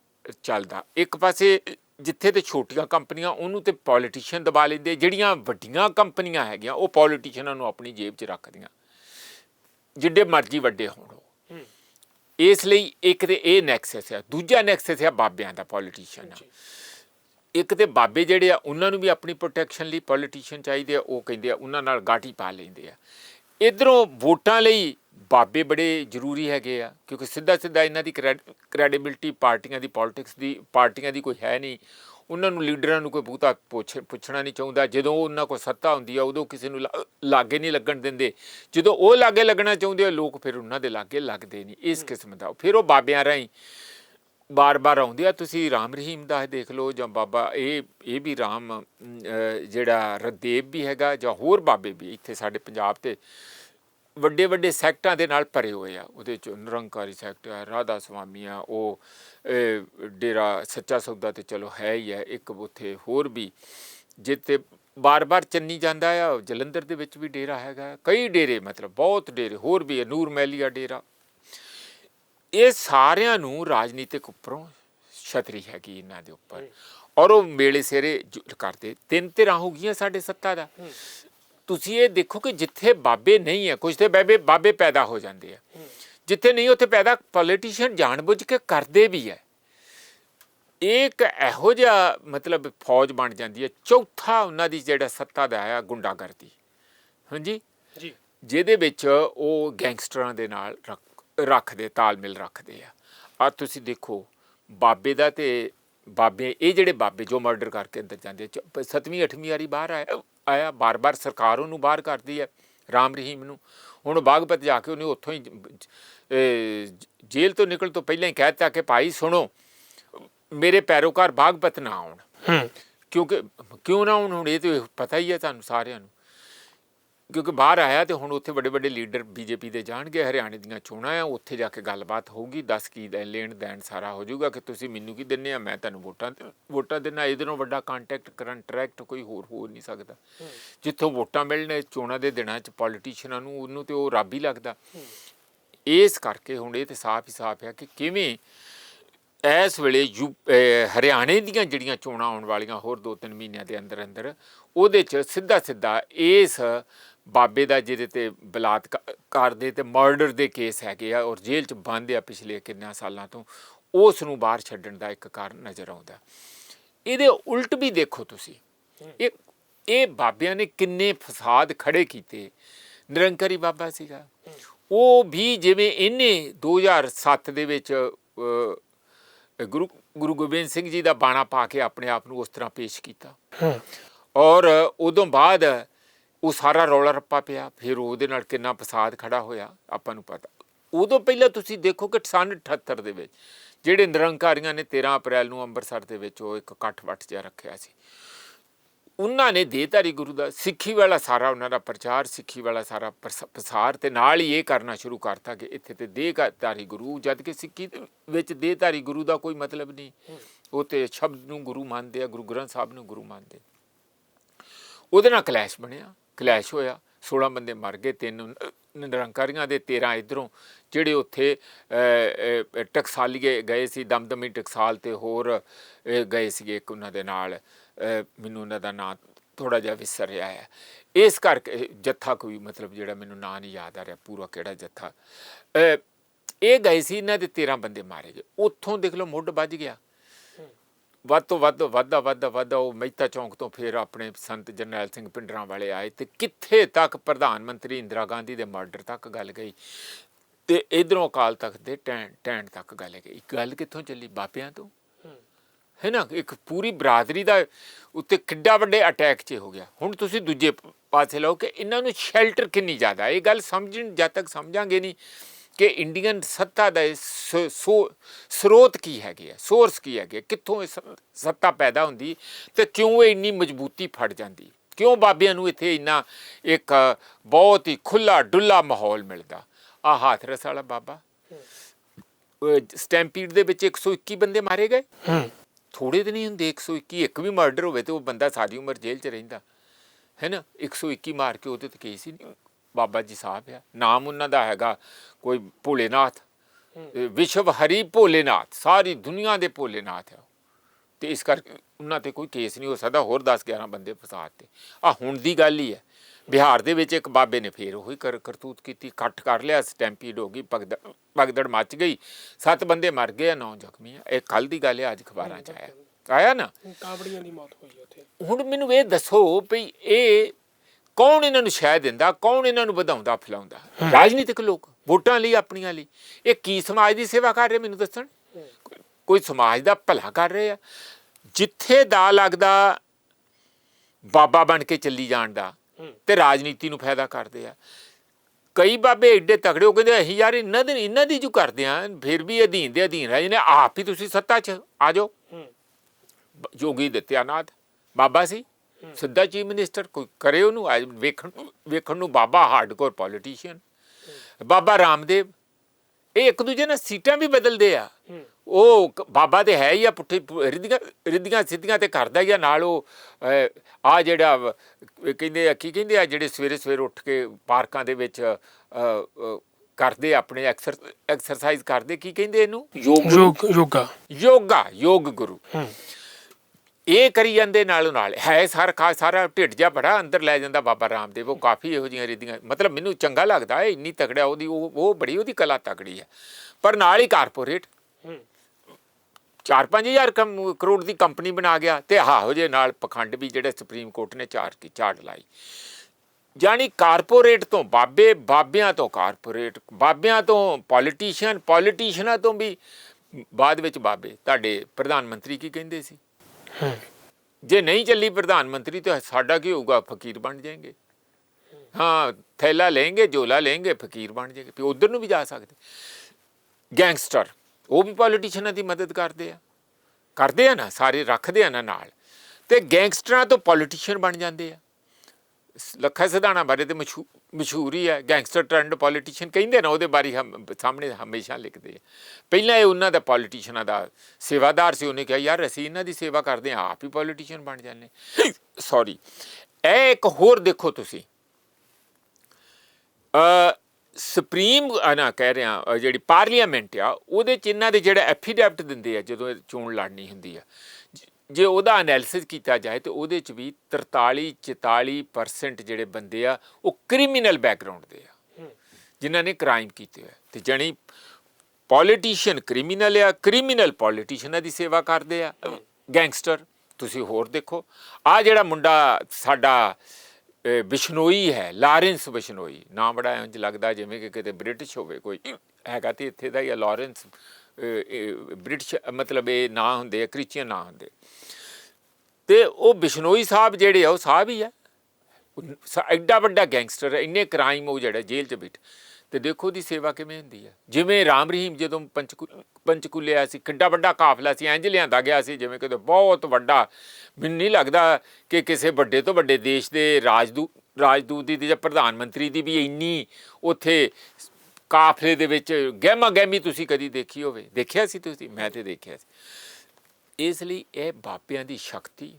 ਚੱਲਦਾ। ਇੱਕ ਪਾਸੇ ਜਿੱਥੇ ਤੇ ਛੋਟੀਆਂ ਕੰਪਨੀਆਂ ਉਹਨੂੰ ਤੇ ਪੋਲੀਟੀਸ਼ੀਅਨ ਦਬਾ ਲੈਂਦੇ ਜਿਹੜੀਆਂ ਵੱਡੀਆਂ ਕੰਪਨੀਆਂ ਹੈਗੀਆਂ ਉਹ ਪੋਲੀਟੀਸ਼ੀਅਨਾਂ ਨੂੰ ਆਪਣੀ ਜੇਬ 'ਚ ਰੱਖਦੀਆਂ। ਜਿੱਡੇ ਮਰਜ਼ੀ ਵੱਡੇ ਹੋਣ ਇਸ ਲਈ ਇੱਕ ਤੇ ਇਹ ਨੈਕਸਸ ਹੈ ਦੂਜਾ ਨੈਕਸਸ ਹੈ ਬਾਬਿਆਂ ਦਾ ਪੋਲੀਟੀਸ਼ੀਅਨ ਇੱਕ ਤੇ ਬਾਬੇ ਜਿਹੜੇ ਆ ਉਹਨਾਂ ਨੂੰ ਵੀ ਆਪਣੀ ਪ੍ਰੋਟੈਕਸ਼ਨ ਲਈ ਪੋਲੀਟੀਸ਼ੀਅਨ ਚਾਹੀਦੇ ਆ ਉਹ ਕਹਿੰਦੇ ਆ ਉਹਨਾਂ ਨਾਲ ਗਾਟੀ ਪਾ ਲੈਂਦੇ ਆ। ਇਧਰੋਂ ਵੋਟਾਂ ਲਈ ਬਾਬੇ ਬੜੇ ਜ਼ਰੂਰੀ ਹੈਗੇ ਆ ਕਿਉਂਕਿ ਸਿੱਧਾ ਸਿੱਧਾ ਇਹਨਾਂ ਦੀ ਕ੍ਰੈਡੀਬਿਲਟੀ ਪਾਰਟੀਆਂ ਦੀ ਪੋਲਿਟਿਕਸ ਦੀ ਪਾਰਟੀਆਂ ਦੀ ਕੋਈ ਹੈ ਨਹੀਂ। ਉਹਨਾਂ ਨੂੰ ਲੀਡਰਾਂ ਨੂੰ ਕੋਈ ਬਹੁਤਾ ਪੁੱਛ ਪੁੱਛਣਾ ਨਹੀਂ ਚਾਹੁੰਦਾ। ਜਦੋਂ ਉਹਨਾਂ ਕੋਲ ਸੱਤਾ ਹੁੰਦੀ ਆ ਉਦੋਂ ਕਿਸੇ ਨੂੰ ਲਾਗੇ ਨਹੀਂ ਲੱਗਣ ਦਿੰਦੇ। ਜਦੋਂ ਉਹ ਲਾਗੇ ਲੱਗਣਾ ਚਾਹੁੰਦੇ ਆ ਲੋਕ ਫਿਰ ਉਹਨਾਂ ਦੇ ਲਾਗੇ ਲੱਗਦੇ ਨਹੀਂ। ਇਸ ਕਿਸਮ ਦਾ। ਫਿਰ ਉਹ ਬਾਬਿਆਂ ਰਾਹੀਂ ਬਾਰ-ਬਾਰ ਆਉਂਦੇ ਆ। ਤੁਸੀਂ ਰਾਮ ਰਹੀਮ ਦਾ ਦੇਖ ਲਓ ਜਾਂ ਬਾਬਾ ਇਹ ਇਹ ਵੀ ਰਾਮ ਜਿਹੜਾ ਰਦੇਵ ਵੀ ਹੈਗਾ ਜਾਂ ਹੋਰ ਬਾਬੇ ਵੀ ਇੱਥੇ ਸਾਡੇ ਪੰਜਾਬ ਤੇ ਵੱਡੇ ਵੱਡੇ ਸੈਕਟਾਂ ਦੇ ਨਾਲ ਭਰੇ ਹੋਏ ਆ। ਉਹਦੇ ਚ ਨਿਰੰਕਾਰੀ ਸੈਕਟ ਆ ਰਾਧਾ ਸੁਆਮੀ ਆ ਉਹ ਡੇਰਾ ਸੱਚਾ ਸੌਦਾ ਤੇ ਚਲੋ ਹੈ ਹੀ ਹੈ ਇੱਕ ਉੱਥੇ ਹੋਰ ਵੀ ਜਿੱਤੇ ਬਾਰ-ਬਾਰ ਚੰਨੀ ਜਾਂਦਾ ਆ ਜਲੰਧਰ ਦੇ ਵਿੱਚ ਵੀ ਡੇਰਾ ਹੈਗਾ। ਕਈ ਡੇਰੇ ਮਤਲਬ ਬਹੁਤ ਡੇਰੇ ਹੋਰ ਵੀ ਨੂਰ ਮਹਿਲੀਆ ਡੇਰਾ। ਇਹ ਸਾਰਿਆਂ ਨੂੰ ਰਾਜਨੀਤਿਕ ਉੱਪਰੋਂ ਛਤਰੀ ਹੈਗੀ ਇਹਨਾਂ ਦੇ ਉੱਪਰ। ਔਰ ਉਹ ਮੇਲੇ ਸਿਰੇ ਕਰਦੇ ਤਿੰਨ ਧਿਰਾਂ ਹੋ ਗਈਆਂ ਸਾਡੇ ਸੱਤਾ ਦਾ। ਤੁਸੀਂ ਇਹ ਦੇਖੋ ਕਿ ਜਿੱਥੇ ਬਾਬੇ ਨਹੀਂ ਹੈ ਕੁਝ ਤੇ ਬਾਬੇ ਬਾਬੇ ਪੈਦਾ ਹੋ ਜਾਂਦੇ ਆ। ਜਿੱਥੇ ਨਹੀਂ ਉੱਥੇ ਪੈਦਾ ਪੋਲੀਟੀਸ਼ੀਅਨ ਜਾਣਬੁੱਝ ਕੇ ਕਰਦੇ ਵੀ ਹੈ। ਇੱਕ ਇਹੋ ਜਿਹਾ ਮਤਲਬ ਫੌਜ ਬਣ ਜਾਂਦੀ ਹੈ ਚੌਥਾ ਉਹਨਾਂ ਦੀ ਜਿਹੜਾ ਸੱਤਾ ਦਾ ਆ ਗੁੰਡਾਗਰਦੀ। ਹਾਂਜੀ? ਜੀ। ਜਿਹਦੇ ਵਿੱਚ ਉਹ ਗੈਂਗਸਟਰਾਂ ਦੇ ਨਾਲ ਰੱਖ- ਰੱਖਦੇ ਤਾਲਮੇਲ ਰੱਖਦੇ ਆ। ਆ ਤੁਸੀਂ ਦੇਖੋ ਬਾਬੇ ਦਾ ਤੇ ਬਾਬੇ ਇਹ ਜਿਹੜੇ ਬਾਬੇ ਜੋ ਮਰਡਰ ਕਰਕੇ ਅੰਦਰ ਜਾਂਦੇ ਆ, ਚ- ਸੱਤਵੀਂ ਅੱਠਵੀਂ ਵਾਰੀ ਬਾਹਰ ਆਇਆ ਆਇਆ ਬਾਰ-ਬਾਰ ਸਰਕਾਰ ਉਹਨੂੰ ਬਾਹਰ ਕਰਦੀ ਹੈ ਰਾਮ ਰਹੀਮ ਨੂੰ। ਹੁਣ ਬਾਗਪਤ ਜਾ ਕੇ ਉਹਨੇ ਉੱਥੋਂ ਹੀ ਜੇਲ੍ਹ ਤੋਂ ਨਿਕਲ ਤੋਂ ਪਹਿਲਾਂ ਹੀ ਕਹਿ ਦਿੱਤਾ ਕਿ ਭਾਈ ਸੁਣੋ ਮੇਰੇ ਪੈਰੋਕਾਰ ਬਾਗਪਤ ਨਾ ਆਉਣ। ਹੂੰ। ਕਿਉਂਕਿ ਕਿਉਂ ਨਾ ਹੁਣ ਹੁਣ ਇਹ ਤੇ ਪਤਾ ਹੀ ਹੈ ਤੁਹਾਨੂੰ ਸਾਰਿਆਂ ਨੂੰ। ਕਿਉਂਕਿ ਬਾਹਰ ਆਇਆ ਤੇ ਹੁਣ ਉੱਥੇ ਵੱਡੇ ਵੱਡੇ ਲੀਡਰ ਬੀਜੇਪੀ ਦੇ ਜਾਣਗੇ, ਹਰਿਆਣੇ ਦੀਆਂ ਚੋਣਾਂ ਆ, ਉੱਥੇ ਜਾ ਕੇ ਗੱਲਬਾਤ ਹੋਊਗੀ 10 ਕੀ ਲੈਣ ਦੇਣ ਸਾਰਾ ਹੋ ਜਾਊਗਾ ਕਿ ਤੁਸੀਂ ਮੈਨੂੰ ਕੀ ਦਿੰਨੇ ਆ, ਮੈਂ ਤੁਹਾਨੂੰ ਵੋਟਾਂ ਤੇ- ਵੋਟਾਂ ਦੇਣਾ ਇਹਦੇ ਵੱਡਾ ਕੰਟੈਕਟ ਕੰਟਰੈਕਟ ਕੋਈ ਹੋਰ ਹੋ ਨਹੀਂ ਸਕਦਾ। ਜਿੱਥੋਂ ਵੋਟਾਂ ਮਿਲਣ, ਚੋਣਾਂ ਦੇ ਦਿਨਾਂ 'ਚ ਪੋਲੀਟੀਸ਼ੀਅਨਾਂ ਨੂੰ, ਉਹਨੂੰ ਤੇ ਉਹ ਰੱਬ ਹੀ ਲੱਗਦਾ। ਇਸ ਕਰਕੇ ਹੁਣ ਇਹ ਤੇ ਸਾਫ਼ ਹੀ ਸਾਫ਼ ਹੈ ਕਿ ਕਿਵੇਂ ਇਸ ਵੇਲੇ ਯੂ ਹਰਿਆਣੇ ਦੀਆਂ ਜਿਹੜੀਆਂ ਚੋਣਾਂ ਆਉਣ ਵਾਲੀਆਂ ਹੋਰ 2-3 ਮਹੀਨਿਆਂ ਦੇ ਅੰਦਰ ਅੰਦਰ, ਉਹਦੇ 'ਚ ਸਿੱਧਾ ਸਿੱਧਾ ਇਸ ਬਾਬੇ ਦਾ ਜਿਹਦੇ ਤੇ ਬਲਾਤਕਾਰ ਦੇ ਤੇ ਮਰਡਰ ਦੇ ਕੇਸ ਹੈਗੇ ਆ ਔਰ ਜੇਲ੍ਹ 'ਚ ਬੰਦ ਆ ਪਿਛਲੇ ਕਿੰਨਿਆਂ ਸਾਲਾਂ ਤੋਂ ਉਸ ਨੂੰ ਬਾਹਰ ਛੱਡਣ ਦਾ ਇੱਕ ਕਾਰਨ ਨਜ਼ਰ ਆਉਂਦਾ। ਇਹਦੇ ਉਲਟ ਵੀ ਦੇਖੋ ਤੁਸੀਂ। ਇਹ ਇਹ ਬਾਬਿਆਂ ਨੇ ਕਿੰਨੇ ਫਸਾਦ ਖੜੇ ਕੀਤੇ। ਨਿਰੰਕਾਰੀ ਬਾਬਾ ਸੀਗਾ। ਉਹ ਵੀ ਜਿਵੇਂ ਇਹਨੇ 2007 ਦੇ ਵਿੱਚ ਗੁਰੂ ਗੁਰੂ ਗੋਬਿੰਦ ਸਿੰਘ ਜੀ ਦਾ ਬਾਣਾ ਪਾ ਕੇ ਆਪਣੇ ਆਪ ਨੂੰ ਉਸ ਤਰ੍ਹਾਂ ਪੇਸ਼ ਕੀਤਾ। ਔਰ ਉਦੋਂ ਬਾਅਦ ਉਹ ਸਾਰਾ ਰੌਲਾ ਰੱਪਾ ਪਿਆ, ਫਿਰ ਉਹਦੇ ਨਾਲ ਕਿੰਨਾ ਫਸਾਦ ਖੜਾ ਹੋਇਆ, ਆਪਾਂ ਨੂੰ ਪਤਾ। ਉਦੋਂ ਪਹਿਲਾਂ ਤੁਸੀਂ ਦੇਖੋ ਕਿ ਸਨ 78 ਦੇ ਵਿੱਚ ਜਿਹੜੇ ਨਿਰੰਕਾਰੀਆਂ ਨੇ 13 ਅਪ੍ਰੈਲ ਨੂੰ ਅੰਮ੍ਰਿਤਸਰ ਦੇ ਵਿੱਚ ਉਹ ਇੱਕ ਇਕੱਠ ਵੱਟ ਜਿਹਾ ਰੱਖਿਆ ਸੀ। ਉਹਨਾਂ ਨੇ ਦੇਹਧਾਰੀ ਗੁਰੂ ਦਾ, ਸਿੱਖੀ ਵਾਲਾ ਸਾਰਾ ਉਹਨਾਂ ਦਾ ਪ੍ਰਚਾਰ, ਸਿੱਖੀ ਵਾਲਾ ਸਾਰਾ ਪ੍ਰਸ- ਪ੍ਰਸਾਰ ਤੇ ਨਾਲ ਹੀ ਇਹ ਕਰਨਾ ਸ਼ੁਰੂ ਕਰਤਾ ਕਿ ਇੱਥੇ ਤੇ ਦੇਹਧਾਰੀ ਗੁਰੂ, ਜਦ ਕਿ ਸਿੱਖੀ ਦੇ ਵਿੱਚ ਦੇਹਧਾਰੀ ਗੁਰੂ ਦਾ ਕੋਈ ਮਤਲਬ ਨਹੀਂ। ਉਹ ਤੇ ਸ਼ਬਦ ਨੂੰ ਗੁਰੂ ਮੰਨਦੇ ਆ, ਗੁਰੂ ਗ੍ਰੰਥ ਸਾਹਿਬ ਨੂੰ ਗੁਰੂ ਮੰਨਦੇ। ਉਹਦੇ ਨਾਲ ਕਲੈਸ਼ ਬਣਿਆ। ਕਲੈਸ਼ ਹੋਇਆ। 16 ਬੰਦੇ ਮਰ ਗਏ, ਤਿੰਨ ਨਿਰੰਕਾਰੀਆਂ ਦੇ 13 ਇਧਰੋਂ ਜਿਹੜੇ ਉੱਥੇ ਟਕਸਾਲੀਏ ਗਏ ਸੀ, ਦਮਦਮੀ ਟਕਸਾਲ ਤੇ ਹੋਰ ਗਏ ਸੀਗੇ ਇੱਕ ਉਹਨਾਂ ਦੇ ਨਾਲ। ਮੈਨੂੰ ਉਹਨਾਂ ਦਾ ਨਾਂ ਥੋੜਾ ਜਿਹਾ ਵਿਸਰ ਰਿਹਾ ਹੈ। ਇਸ ਕਰਕੇ ਜੱਥਾ ਕੋਈ ਮਤਲਬ ਜਿਹੜਾ ਮੈਨੂੰ ਨਾਂ ਨਹੀਂ ਯਾਦ ਆ ਰਿਹਾ, ਪੂਰਾ ਕਿਹੜਾ ਜੱਥਾ। ਇਹ ਗਏ ਸੀ, ਇਹਨਾਂ ਦੇ 13 ਬੰਦੇ ਮਾਰੇ ਗਏ। ਉੱਥੋਂ ਦੇਖ ਲਓ, ਮੁੱਢ ਵੱਜ ਗਿਆ। ਵੱਧ ਤੋਂ ਵੱਧ ਵੱਧਦਾ ਵੱਧਦਾ ਵੱਧਦਾ ਉਹ ਮਹਿਤਾ ਚੌਂਕ ਤੋਂ ਫਿਰ ਆਪਣੇ ਸੰਤ ਜਰਨੈਲ ਸਿੰਘ ਪਿੰਡਰਾਂ ਵਾਲੇ ਆਏ ਤੇ ਕਿੱਥੇ ਤੱਕ ਪ੍ਰਧਾਨ ਮੰਤਰੀ ਇੰਦਰਾ ਗਾਂਧੀ ਦੇ ਮਰਡਰ ਤੱਕ ਗੱਲ ਗਈ ਤੇ ਇਧਰੋਂ ਅਕਾਲ ਤਖਤ ਦੇ ਟੈਂਡ ਟੈਂਡ ਤੱਕ ਗੱਲ ਗਈ। ਗੱਲ ਕਿੱਥੋਂ ਚੱਲੀ? ਬਾਪਿਆਂ ਤੋਂ? ਹੈ। ਨਾ? ਇੱਕ ਪੂਰੀ ਬਰਾਦਰੀ ਦਾ ਉੱਤੇ ਕਿੱਡਾ ਵੱਡੇ ਅਟੈਕ 'ਚ ਹੋ ਗਿਆ। ਹੁਣ ਤੁਸੀਂ ਦੂਜੇ ਪਾਸੇ ਲਓ ਕਿ ਇਹਨਾਂ ਨੂੰ ਸ਼ੈਲਟਰ ਕਿੰਨੀ ਜ਼ਿਆਦਾ ਇਹ ਗੱਲ ਸਮਝਣ ਜਦ ਤੱਕ ਸਮਝਾਂਗੇ ਨਹੀਂ ਕਿ ਇੰਡੀਅਨ ਸੱਤਾ ਦਾ ਸਰੋਤ ਕੀ ਹੈਗੇ ਆ ਸੋਰਸ ਕੀ ਹੈਗੇ ਕਿੱਥੋਂ ਇਹ ਸ- ਸੱਤਾ ਪੈਦਾ ਹੁੰਦੀ ਤੇ ਕਿਉਂ ਇਹ ਇੰਨੀ ਮਜ਼ਬੂਤੀ ਫੜ ਜਾਂਦੀ? ਕਿਉਂ ਬਾਬਿਆਂ ਨੂੰ ਇੱਥੇ ਇੰਨਾ ਇੱਕ ਬਹੁਤ ਹੀ ਖੁੱਲਾ ਡੁੱਲਾ ਮਾਹੌਲ ਮਿਲਦਾ? ਆ ਹਾਥਰਸ ਵਾਲਾ ਬਾਬਾ। ਸਟੈਂਪੀਡ ਦੇ ਵਿੱਚ 121 ਬੰਦੇ ਮਾਰੇ ਗਏ। ਥੋੜੇ ਦਿਨ ਹੀ ਹੁੰਦੇ 121 ਇੱਕ ਵੀ ਮਰਡਰ ਹੋਵੇ ਤੇ ਉਹ ਬੰਦਾ ਸਾਰੀ ਉਮਰ ਜੇਲ੍ਹ 'ਚ ਰਹਿੰਦਾ। ਹੈ ਨਾ? 121 ਮਾਰ ਕੇ ਉਹਦੇ ਤੇ ਕੇਸ ਹੀ ਨਹੀਂ ਬਾਬਾ ਜੀ ਸਾਹਿਬ ਆ। ਨਾਮ ਉਹਨਾਂ ਦਾ ਹੈਗਾ ਕੋਈ ਭੋਲੇਨਾਥ। ਵਿਸ਼ਵ ਹਰੀ ਭੋਲੇਨਾਥ ਸਾਰੀ ਦੁਨੀਆ ਦੇ ਭੋਲੇਨਾਥ ਆ ਤੇ ਇਸ ਕਰਕੇ ਉਹਨਾਂ ਤੇ ਕੋਈ ਕੇਸ ਨਹੀਂ ਹੋ ਸਕਦਾ ਹੋਰ 10 11 ਬੰਦੇ ਫਸਾਤੇ ਆ ਹੁਣ ਦੀ ਗੱਲ ਹੀ ਹੈ ਬਿਹਾਰ ਦੇ ਵਿੱਚ ਇੱਕ ਬਾਬੇ ਨੇ ਫੇਰ ਉਹੀ ਕਰ ਕਰਤੂਤ ਕੀਤੀ ਕੱਟ ਕਰ ਲਿਆ ਸਟੈਂਪੀਡ ਹੋ ਗਈ ਭਗਦੜ ਮੱਚ ਗਈ। ਸੱਤ ਬੰਦੇ ਮਰ ਗਏ ਆ ਨੌ ਜ਼ਖਮੀ ਆ। ਇਹ ਕੱਲ ਦੀ ਗੱਲ ਹੈ ਅੱਜ ਅਖਬਾਰਾਂ 'ਚ ਆਇਆ। ਆਇਆ ਨਾ? ਕਾਵੜੀਆਂ ਦੀ ਮੌਤ ਹੋਈ ਉੱਥੇ। ਹੁਣ ਮੈਨੂੰ ਇਹ ਦੱਸੋ ਵੀ ਇਹ ਕੌਣ ਇਹਨਾਂ ਨੂੰ ਸ਼ਹਿ ਦਿੰਦਾ ਕੌਣ ਇਹਨਾਂ ਨੂੰ ਵਧਾਉਂਦਾ ਫਲਾਉਂਦਾ? ਰਾਜਨੀਤਿਕ ਲੋਕ ਵੋਟਾਂ ਲਈ ਆਪਣੀਆਂ ਲਈ। ਇਹ ਕੀ ਸਮਾਜ ਦੀ ਸੇਵਾ ਕਰ ਰਹੇ ਮੈਨੂੰ ਦੱਸਣ? ਕੋਈ ਸਮਾਜ ਦਾ ਭਲਾ ਕਰ ਰਹੇ ਆ। ਜਿੱਥੇ ਦਾ ਲੱਗਦਾ ਬਾਬਾ ਬਣ ਕੇ ਚੱਲੀ ਜਾਣ ਦਾ। ਤੇ ਰਾਜਨੀਤੀ ਨੂੰ ਫਾਇਦਾ ਕਰਦੇ ਆ। ਕਈ ਬਾਬੇ ਏਡੇ ਤਗੜੇ ਹੋ ਕਹਿੰਦੇ ਅਸੀਂ ਯਾਰ ਇਹਨਾਂ ਦੇ ਇਹਨਾਂ ਦੀ ਜੋ ਕਰਦੇ ਆ ਫਿਰ ਵੀ ਅਧੀਨ ਦੇ ਅਧੀਨ ਰਹੇ ਨੇ ਆਪ ਹੀ ਤੁਸੀਂ ਸੱਤਾ 'ਚ ਆ ਜਾਓ। ਯੋਗੀ ਦਿੱਤਿਆਨਾਥ ਬਾਬਾ ਸੀ। ਸਿੱਧਾ ਚੀਫ ਮਿਨਿਸਟਰ ਕੋਈ ਕਰੇ ਉਹਨੂੰ ਅੱਜ ਵੇਖਣ ਵੇਖਣ ਨੂੰ ਬਾਬਾ ਹਾਰਡਕੋਰ ਪੋਲੀਟੀਸ਼ੀਅਨ ਬਾਬਾ ਰਾਮਦੇਵ ਇਹ ਇੱਕ ਦੂਜੇ ਨਾਲ ਸੀਟਾਂ ਵੀ ਬਦਲਦੇ ਆ। ਉਹ ਬਾਬਾ ਤੇ ਹੈ ਹੀ ਆ ਪੁੱਠੇ ਰਿੱਧੀਆਂ ਰਿੱਧੀਆਂ ਸਿੱਧੀਆਂ ਤੇ ਕਰਦਾ ਹੀ ਆ ਨਾਲ ਉਹ ਆ ਜਿਹੜਾ ਕਹਿੰਦੇ ਆ ਕੀ ਕਹਿੰਦੇ ਆ ਜਿਹੜੇ ਸਵੇਰੇ ਸਵੇਰੇ ਉੱਠ ਕੇ ਪਾਰਕਾਂ ਦੇ ਵਿੱਚ ਕਰਦੇ ਆਪਣੇ ਐਕਸਰ ਐਕਸਰਸਾਈਜ਼ ਕਰਦੇ ਕੀ ਕਹਿੰਦੇ ਇਹਨੂੰ? ਯੋਗ ਯੋਗ ਯੋਗਾ। ਯੋਗਾ ਗੁਰੂ। ਇਹ ਕਰੀ ਜਾਂਦੇ ਨਾਲੋਂ ਨਾਲ। ਹੈ ਸਾਰਾ ਖਾ ਸਾਰਾ ਢਿੱਡ ਜਿਹਾ ਬੜਾ ਅੰਦਰ ਲੈ ਜਾਂਦਾ ਬਾਬਾ ਰਾਮਦੇਵ। ਉਹ ਕਾਫੀ ਇਹੋ ਜਿਹੀਆਂ ਰਿੱਧੀਆਂ ਮਤਲਬ ਮੈਨੂੰ ਚੰਗਾ ਲੱਗਦਾ ਹੈ ਇੰਨੀ ਤਕੜਿਆ ਉਹਦੀ ਉਹ ਉਹ ਬੜੀ ਉਹਦੀ ਕਲਾ ਤਕੜੀ ਹੈ। ਪਰ ਨਾਲ ਹੀ ਕਾਰਪੋਰੇਟ। ਹੂੰ। 4-5000 ਕਰੋੜ ਦੀ ਕੰਪਨੀ ਬਣਾ ਗਿਆ ਤੇ ਹਾਹੋ ਜੇ ਨਾਲ ਪਖੰਡ ਵੀ ਜਿਹੜੇ ਸੁਪਰੀਮ ਕੋਰਟ ਨੇ ਚਾਰ ਕੀ ਝਾੜ ਲਾਈ। ਜਾਨੀ ਕਾਰਪੋਰੇਟ ਤੋਂ ਬਾਬੇ ਬਾਬਿਆਂ ਤੋਂ ਕਾਰਪੋਰੇਟ ਬਾਬਿਆਂ ਤੋਂ ਪੋਲੀਟੀਸ਼ੀਅਨ ਪੋਲੀਟੀਸ਼ੀਅਨਾਂ ਤੋਂ ਵੀ ਬਾਅਦ ਵਿੱਚ ਬਾਬੇ। ਤੁਹਾਡੇ ਪ੍ਰਧਾਨ ਮੰਤਰੀ ਕੀ ਕਹਿੰਦੇ ਸੀ? ਜੇ ਨਹੀਂ ਚੱਲੀ ਪ੍ਰਧਾਨ ਮੰਤਰੀ, ਤਾਂ ਸਾਡਾ ਕੀ ਹੋਊਗਾ? ਫਕੀਰ ਬਣ ਜਾਏਗੇ। ਹਾਂ, ਥੈਲਾ ਲੈਣਗੇ ਝੋਲਾ ਲੈਣਗੇ ਫਕੀਰ ਬਣ ਜਾਏਗੇ। ਫਿਰ ਉਧਰ ਨੂੰ ਵੀ ਜਾ ਸਕਦੇ। ਗੈਂਗਸਟਰ, ਉਹ ਵੀ ਪੋਲੀਟੀਸ਼ੀਅਨਾਂ ਦੀ ਮਦਦ ਕਰਦੇ ਆ। ਕਰਦੇ ਆ ਨਾ, ਸਾਰੇ ਰੱਖਦੇ ਆ ਨਾ ਨਾਲ। ਤੇ ਗੈਂਗਸਟਰਾਂ ਤੋਂ ਪੋਲੀਟੀਸ਼ੀਅਨ ਬਣ ਜਾਂਦੇ ਆ। ਸ- ਲੱਖਾ ਸਿਧਾਣਾ ਬਾਰੇ ਤੇ ਮਸ਼ਹੂ- ਮਸ਼ਹੂਰੀ ਹੀ ਹੈ ਗੈਂਗਸਟਰ ਟਰਨਡ ਪੋਲੀਟੀਸ਼ੀਅਨ ਕਹਿੰਦੇ ਨਾ ਉਹਦੇ ਬਾਰੇ ਹਮ ਸਾਹਮਣੇ ਹਮੇਸ਼ਾ ਲਿਖਦੇ ਆ। ਪਹਿਲਾਂ ਇਹ ਉਹਨਾਂ ਦਾ ਪੋਲੀਟੀਸ਼ੀਅਨਾਂ ਦਾ ਸੇਵਾਦਾਰ ਸੀ ਉਹਨੇ ਕਿਹਾ ਯਾਰ ਅਸੀਂ ਇਹਨਾਂ ਦੀ ਸੇਵਾ ਕਰਦੇ ਆ ਆਪ ਹੀ ਪੋਲੀਟੀਸ਼ੀਅਨ ਬਣ ਜਾਂਦੇ ਸੌਰੀ ਇਹ ਇੱਕ ਹੋਰ ਦੇਖੋ ਤੁਸੀਂ। ਅ ਸੁਪਰੀਮ ਨਾ ਕਹਿ ਰਿਹਾ ਅ, ਜਿਹੜੀ ਪਾਰਲੀਮੈਂਟ ਆ ਉਹਦੇ ਚ ਇਹਨਾਂ ਦੇ ਜਿਹੜਾ ਐਫੀਡੈਵਿਟ ਦਿੰਦੇ ਆ ਜਦੋਂ ਇਹ ਚੋਣ ਲੜਨੀ ਹੁੰਦੀ ਆ ਜ- ਉਹਦਾ ਐਨਾਲਿਸਿਸ ਕੀਤਾ ਜਾਏ ਤੇ ਉਹਦੇ ਚ ਵੀ 43 44% ਜਿਹੜੇ ਬੰਦੇ ਆ ਉਹ ਕ੍ਰਿਮੀਨਲ ਬੈਕਗ੍ਰਾਉਂਡ ਦੇ ਆ। ਜਿਨ੍ਹਾਂ ਨੇ ਕ੍ਰਾਈਮ ਕੀਤੇ ਹੋਏ ਤੇ ਜਣੀ ਪੋਲੀਟੀਸ਼ੀਅਨ ਕ੍ਰਿਮੀਨਲ ਆ ਕ੍ਰਿਮੀਨਲ ਪੋਲੀਟੀਸ਼ੀਅਨਾਂ ਦੀ ਸੇਵਾ ਕਰਦੇ ਆ। ਗੈਂਗਸਟਰ ਤੁਸੀਂ ਹੋਰ ਦੇਖੋ। ਆ ਜਿਹੜਾ ਮੁੰਡਾ ਸਾਡਾ ਬਿਸ਼ਨੋਈ ਹੈ ਲਾਰੈਂਸ ਬਿਸ਼ਨੋਈ ਨਾਮ ਬੜਾ ਇੰਜ ਲੱਗਦਾ ਜਿਵੇਂ ਕਿ ਕਿਤੇ ਬ੍ਰਿਟਿਸ਼ ਹੋਵੇ ਕੋਈ ਹੈਗਾ ਤੇ ਇੱਥੇ ਦਾ ਹੀ ਲਾਰੈਂਸ ਬ੍ਰਿਟਿਸ਼, ਮਤਲਬ ਇਹ ਨਾਂ ਹੁੰਦੇ ਆ, ਕ੍ਰਿਸਚੀਅਨ ਨਾਂ ਹੁੰਦੇ। ਤੇ ਉਹ ਬਿਸ਼ਨੋਈ ਸਾਹਿਬ ਜਿਹੜੇ ਆ, ਉਹ ਸਾਹਿਬ ਹੀ ਆ। ਉਹ ਐਡਾ ਵੱਡਾ ਗੈਂਗਸਟਰ ਹੈ ਇੰਨੇ ਕ੍ਰਾਈਮ ਉਹ ਜਿਹੜਾ ਜੇਲ੍ਹ 'ਚ ਬੈਠ, ਤੇ ਦੇਖੋ ਦੀ ਸੇਵਾ ਕਿਵੇਂ ਹੁੰਦੀ ਹੈ ਜਿਵੇਂ ਰਾਮ ਰਹੀਮ ਜਦੋਂ ਪੰਚਕੂ ਪੰਚਕੂਲੇ ਆਇਆ ਸੀ, ਕਿੱਡਾ ਵੱਡਾ ਕਾਫਲਾ ਸੀ ਇੰਜ ਲਿਆਂਦਾ ਗਿਆ ਸੀ, ਜਿਵੇਂ ਕਿਤੇ ਬਹੁਤ ਵੱਡਾ, ਮੈਨੂੰ ਨਹੀਂ ਲੱਗਦਾ ਕਿ ਕਿਸੇ ਵੱਡੇ ਤੋਂ ਵੱਡੇ ਦੇਸ਼ ਦੇ ਰਾਜਦੂਤ ਰਾਜਦੂਤ ਦੀ ਜਾਂ ਪ੍ਰਧਾਨ ਮੰਤਰੀ ਦੀ ਵੀ ਇੰਨੀ ਉੱਥੇ ਕਾਫਲੇ ਦੇ ਵਿੱਚ ਗਹਿਮਾ ਗਹਿਮੀ ਤੁਸੀਂ ਕਦੀ ਦੇਖੀ ਹੋਵੇ? ਦੇਖਿਆ ਸੀ ਤੁਸੀਂ? ਮੈਂ ਤੇ ਦੇਖਿਆ ਸੀ। ਇਸ ਲਈ ਇਹ ਬਾਬਿਆਂ ਦੀ ਸ਼ਕਤੀ